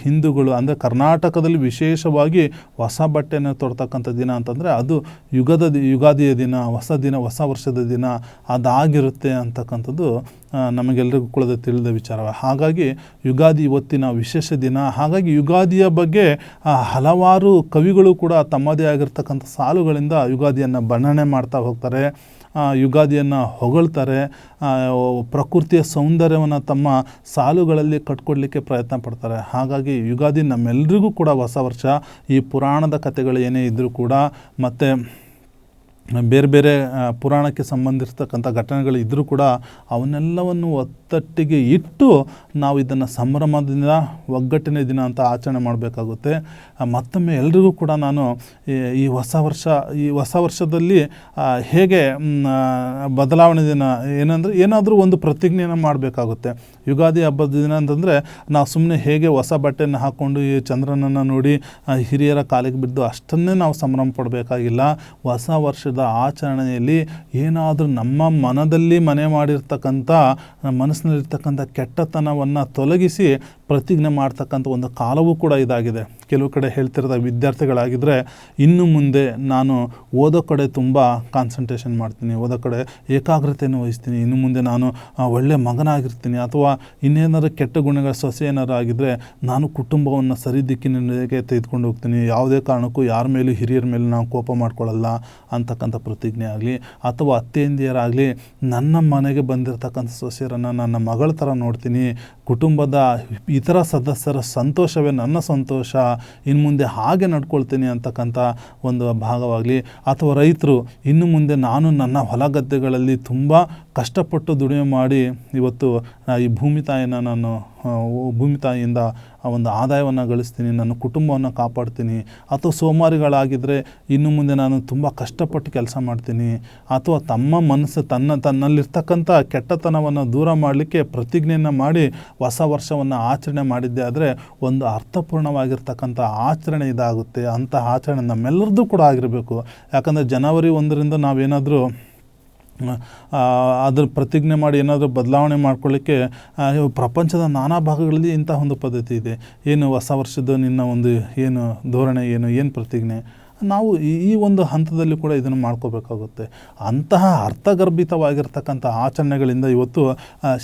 ಹಿಂದೂಗಳು ಅಂದರೆ ಕರ್ನಾಟಕದಲ್ಲಿ ವಿಶೇಷವಾಗಿ ಹೊಸ ಬಟ್ಟೆಯನ್ನು ತೊಡ್ತಕ್ಕಂಥ ದಿನ ಅಂತಂದರೆ ಅದು ಯುಗದ ಯುಗಾದಿಯ ದಿನ, ಹೊಸ ದಿನ, ಹೊಸ ವರ್ಷದ ದಿನ ಅದಾಗಿರುತ್ತೆ ಅಂತಕ್ಕಂಥದ್ದು ನಮಗೆಲ್ಲರಿಗೂ ಕೂಡ ತಿಳಿದ ವಿಚಾರ. ಹಾಗಾಗಿ ಯುಗಾದಿ ಇವತ್ತಿನ ವಿಶೇಷ ದಿನ. ಹಾಗಾಗಿ ಯುಗಾದಿಯ ಬಗ್ಗೆ ಹಲವಾರು ಕವಿಗಳು ಕೂಡ ತಮ್ಮದೇ ಆಗಿರ್ತಕ್ಕಂಥ ಸಾಲುಗಳಿಂದ ಯುಗಾದಿಯನ್ನು ಬಣ್ಣನೆ ಮಾಡ್ತಾ ಹೋಗ್ತಾರೆ. ಯುಗಾದಿಯನ್ನು ಹೊಗಳ್ತಾರೆ. ಪ್ರಕೃತಿಯ ಸೌಂದರ್ಯವನ್ನು ತಮ್ಮ ಸಾಲುಗಳಲ್ಲಿ ಕಟ್ಕೊಡ್ಲಿಕ್ಕೆ ಪ್ರಯತ್ನ ಪಡ್ತಾರೆ. ಹಾಗಾಗಿ ಯುಗಾದಿ ನಮ್ಮೆಲ್ಲರಿಗೂ ಕೂಡ ಹೊಸ ವರ್ಷ. ಈ ಪುರಾಣದ ಕಥೆಗಳು ಏನೇ ಇದ್ದರೂ ಕೂಡ ಮತ್ತು ಬೇರೆ ಬೇರೆ ಪುರಾಣಕ್ಕೆ ಸಂಬಂಧಿಸ್ತಕ್ಕಂಥ ಘಟನೆಗಳು ಇದ್ದರೂ ಕೂಡ ಅವನ್ನೆಲ್ಲವನ್ನು ಒತ್ತಟ್ಟಿಗೆ ಇಟ್ಟು ನಾವು ಇದನ್ನು ಸಂಭ್ರಮದಿಂದ, ಒಗ್ಗಟ್ಟಿನ ದಿನ ಅಂತ ಆಚರಣೆ ಮಾಡಬೇಕಾಗುತ್ತೆ. ಮತ್ತೊಮ್ಮೆ ಎಲ್ರಿಗೂ ಕೂಡ ನಾನು ಈ- ಹೊಸ ವರ್ಷ, ಈ ಹೊಸ ವರ್ಷದಲ್ಲಿ ಹೇಗೆ ಬದಲಾವಣೆ ದಿನ ಏನಂದರೆ ಏನಾದರೂ ಒಂದು ಪ್ರತಿಜ್ಞೆಯನ್ನು ಮಾಡಬೇಕಾಗುತ್ತೆ. ಯುಗಾದಿ ಹಬ್ಬದ ದಿನ ಅಂತಂದರೆ ನಾವು ಸುಮ್ಮನೆ ಹೇಗೆ ಹೊಸ ಬಟ್ಟೆಯನ್ನು ಹಾಕ್ಕೊಂಡು ಈ ಚಂದ್ರನನ್ನು ನೋಡಿ ಹಿರಿಯರ ಕಾಲಿಗೆ ಬಿದ್ದು ಅಷ್ಟನ್ನೇ ನಾವು ಸಂಭ್ರಮ ಪಡಬೇಕಾಗಿಲ್ಲ. ಹೊಸ ವರ್ಷದ ಆಚರಣೆಯಲ್ಲಿ ಏನಾದರೂ ನಮ್ಮ ಮನದಲ್ಲಿ ಮನೆ ಮಾಡಿರ್ತಕ್ಕಂಥ, ಮನಸ್ಸಿನಲ್ಲಿರ್ತಕ್ಕಂಥ ಕೆಟ್ಟತನವನ್ನು ತೊಲಗಿಸಿ ಪ್ರತಿಜ್ಞೆ ಮಾಡ್ತಕ್ಕಂಥ ಒಂದು ಕಾಲವೂ ಕೂಡ ಇದಾಗಿದೆ. ಕೆಲವು ಕಡೆ ಹೇಳ್ತಿರೋದ ವಿದ್ಯಾರ್ಥಿಗಳಾಗಿದ್ದರೆ ಇನ್ನು ಮುಂದೆ ನಾನು ಓದೋ ಕಡೆ ತುಂಬ ಕಾನ್ಸಂಟ್ರೇಷನ್ ಮಾಡ್ತೀನಿ, ಓದೋ ಕಡೆ ಏಕಾಗ್ರತೆಯನ್ನು ವಹಿಸ್ತೀನಿ, ಇನ್ನು ಮುಂದೆ ನಾನು ಒಳ್ಳೆಯ ಒಳ್ಳೆ ಮಗನಾಗಿರ್ತೀನಿ ಅಥವಾ ಇನ್ನೇನಾದ್ರು ಕೆಟ್ಟ ಗುಣಗಳ ಸೊಸೆ ಏನಾರು ಆಗಿದ್ದರೆ ನಾನು ಕುಟುಂಬವನ್ನು ಸರಿ ದಿಕ್ಕಿನೊಂದಿಗೆ ತೆಗೆದುಕೊಂಡು ಹೋಗ್ತೀನಿ. ಯಾವುದೇ ಕಾರಣಕ್ಕೂ ಯಾರ ಮೇಲೂ ಹಿರಿಯರ ಮೇಲೆ ನಾವು ಕೋಪ ಮಾಡ್ಕೊಳ್ಳಲ್ಲ ಅಂತಕ್ಕಂಥ ಪ್ರತಿಜ್ಞೆ ಆಗಲಿ ಅಥವಾ ಅತ್ತೆಯಂದಿಯರಾಗಲಿ ನನ್ನ ಮನೆಗೆ ಬಂದಿರತಕ್ಕಂಥ ಸೊಸೆಯರನ್ನು ನನ್ನ ಮಗಳ ಥರ ನೋಡ್ತೀನಿ. ಕುಟುಂಬದ ಇತರ ಸದಸ್ಯರ ಸಂತೋಷವೇ ನನ್ನ ಸಂತೋಷ, ಇನ್ನು ಮುಂದೆ ಹಾಗೆ ನಡ್ಕೊಳ್ತೀನಿ ಅಂತಕ್ಕಂಥ ಒಂದು ಭಾಗವಾಗಲಿ. ಅಥವಾ ರೈತರು, ಇನ್ನು ಮುಂದೆ ನಾನು ನನ್ನ ಹೊಲ ಗದ್ದೆಗಳಲ್ಲಿ ತುಂಬ ಕಷ್ಟಪಟ್ಟು ದುಡಿಮೆ ಮಾಡಿ ಇವತ್ತು ಈ ಭೂಮಿ ತಾಯಿನ ನಾನು ಭೂಮಿ ತಾಯಿಯಿಂದ ಒಂದು ಆದಾಯವನ್ನು ಗಳಿಸ್ತೀನಿ, ನನ್ನ ಕುಟುಂಬವನ್ನು ಕಾಪಾಡ್ತೀನಿ. ಅಥವಾ ಸೋಮಾರಿಗಳಾಗಿದ್ದರೆ ಇನ್ನು ಮುಂದೆ ನಾನು ತುಂಬ ಕಷ್ಟಪಟ್ಟು ಕೆಲಸ ಮಾಡ್ತೀನಿ. ಅಥವಾ ತಮ್ಮ ಮನಸ್ಸು ತನ್ನ, ತನ್ನಲ್ಲಿರ್ತಕ್ಕಂಥ ಕೆಟ್ಟತನವನ್ನು ದೂರ ಮಾಡಲಿಕ್ಕೆ ಪ್ರತಿಜ್ಞೆಯನ್ನು ಮಾಡಿ ಹೊಸ ವರ್ಷವನ್ನು ಆಚರಣೆ ಮಾಡಿದ್ದೆ ಆದರೆ ಒಂದು ಅರ್ಥಪೂರ್ಣವಾಗಿರ್ತಕ್ಕಂಥ ಆಚರಣೆ ಇದಾಗುತ್ತೆ. ಅಂತಹ ಆಚರಣೆ ನಮ್ಮೆಲ್ಲರದ್ದು ಕೂಡ ಆಗಿರಬೇಕು. ಯಾಕಂದರೆ ಜನವರಿ ಒಂದರಿಂದ ನಾವೇನಾದರೂ ಅದ್ರ ಪ್ರತಿಜ್ಞೆ ಮಾಡಿ ಏನಾದರೂ ಬದಲಾವಣೆ ಮಾಡ್ಕೊಳ್ಳಿಕ್ಕೆ ಪ್ರಪಂಚದ ನಾನಾ ಭಾಗಗಳಲ್ಲಿ ಇಂಥ ಒಂದು ಪದ್ಧತಿ ಇದೆ. ಏನು ಹೊಸ ವರ್ಷದ ನಿನ್ನ ಒಂದು ಏನು ಧೋರಣೆ, ಏನು ಏನು ಪ್ರತಿಜ್ಞೆ? ನಾವು ಈ ಒಂದು ಹಂತದಲ್ಲಿ ಕೂಡ ಇದನ್ನು ಮಾಡ್ಕೋಬೇಕಾಗುತ್ತೆ. ಅಂತಹ ಅರ್ಥಗರ್ಭಿತವಾಗಿರ್ತಕ್ಕಂಥ ಆಚರಣೆಗಳಿಂದ ಇವತ್ತು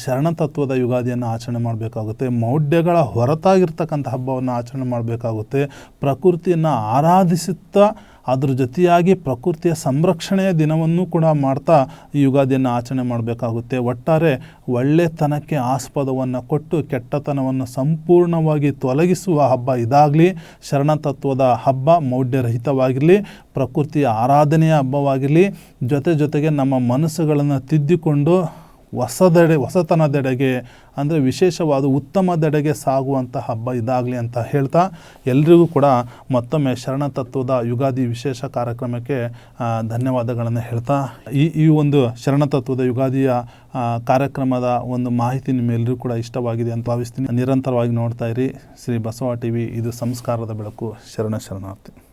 ಶರಣತತ್ವದ ಯುಗಾದಿಯನ್ನು ಆಚರಣೆ ಮಾಡಬೇಕಾಗುತ್ತೆ. ಮೌಢ್ಯಗಳ ಹೊರತಾಗಿರ್ತಕ್ಕಂಥ ಹಬ್ಬವನ್ನು ಆಚರಣೆ ಮಾಡಬೇಕಾಗುತ್ತೆ. ಪ್ರಕೃತಿಯನ್ನು ಆರಾಧಿಸುತ್ತಾ ಅದ್ರ ಜೊತೆಯಾಗಿ ಪ್ರಕೃತಿಯ ಸಂರಕ್ಷಣೆಯ ದಿನವನ್ನು ಕೂಡ ಮಾಡ್ತಾ ಈ ಯುಗಾದಿಯನ್ನು ಆಚರಣೆ ಮಾಡಬೇಕಾಗುತ್ತೆ. ಒಟ್ಟಾರೆ ಒಳ್ಳೆತನಕ್ಕೆ ಆಸ್ಪದವನ್ನು ಕೊಟ್ಟು ಕೆಟ್ಟತನವನ್ನು ಸಂಪೂರ್ಣವಾಗಿ ತೊಲಗಿಸುವ ಹಬ್ಬ ಇದಾಗಲಿ, ಶರಣತತ್ವದ ಹಬ್ಬ ಮೌಢ್ಯರಹಿತವಾಗಿರಲಿ, ಪ್ರಕೃತಿಯ ಆರಾಧನೆಯ ಹಬ್ಬವಾಗಿರಲಿ, ಜೊತೆ ಜೊತೆಗೆ ನಮ್ಮ ಮನಸ್ಸುಗಳನ್ನು ತಿದ್ದಿಕೊಂಡು ಹೊಸದೆಡೆ, ಹೊಸತನದೆಡೆಗೆ, ಅಂದರೆ ವಿಶೇಷವಾದ ಉತ್ತಮದೆಡೆಗೆ ಸಾಗುವಂಥ ಹಬ್ಬ ಇದಾಗಲಿ ಅಂತ ಹೇಳ್ತಾ ಎಲ್ರಿಗೂ ಕೂಡ ಮತ್ತೊಮ್ಮೆ ಶರಣತತ್ವದ ಯುಗಾದಿ ವಿಶೇಷ ಕಾರ್ಯಕ್ರಮಕ್ಕೆ ಧನ್ಯವಾದಗಳನ್ನು ಹೇಳ್ತಾ ಈ ಈ ಒಂದು ಶರಣತತ್ವದ ಯುಗಾದಿಯ ಕಾರ್ಯಕ್ರಮದ ಒಂದು ಮಾಹಿತಿ ನಿಮ್ಮೆಲ್ಲರಿಗೂ ಕೂಡ ಇಷ್ಟವಾಗಿದೆ ಅಂತ ಭಾವಿಸ್ತೀನಿ. ನಿರಂತರವಾಗಿ ನೋಡ್ತಾ ಇರಿ. ಶ್ರೀ ಬಸವ ಟಿ ವಿ ಇದು ಸಂಸ್ಕಾರದ ಬೆಳಕು. ಶರಣ ಶರಣಾರ್ಥಿ.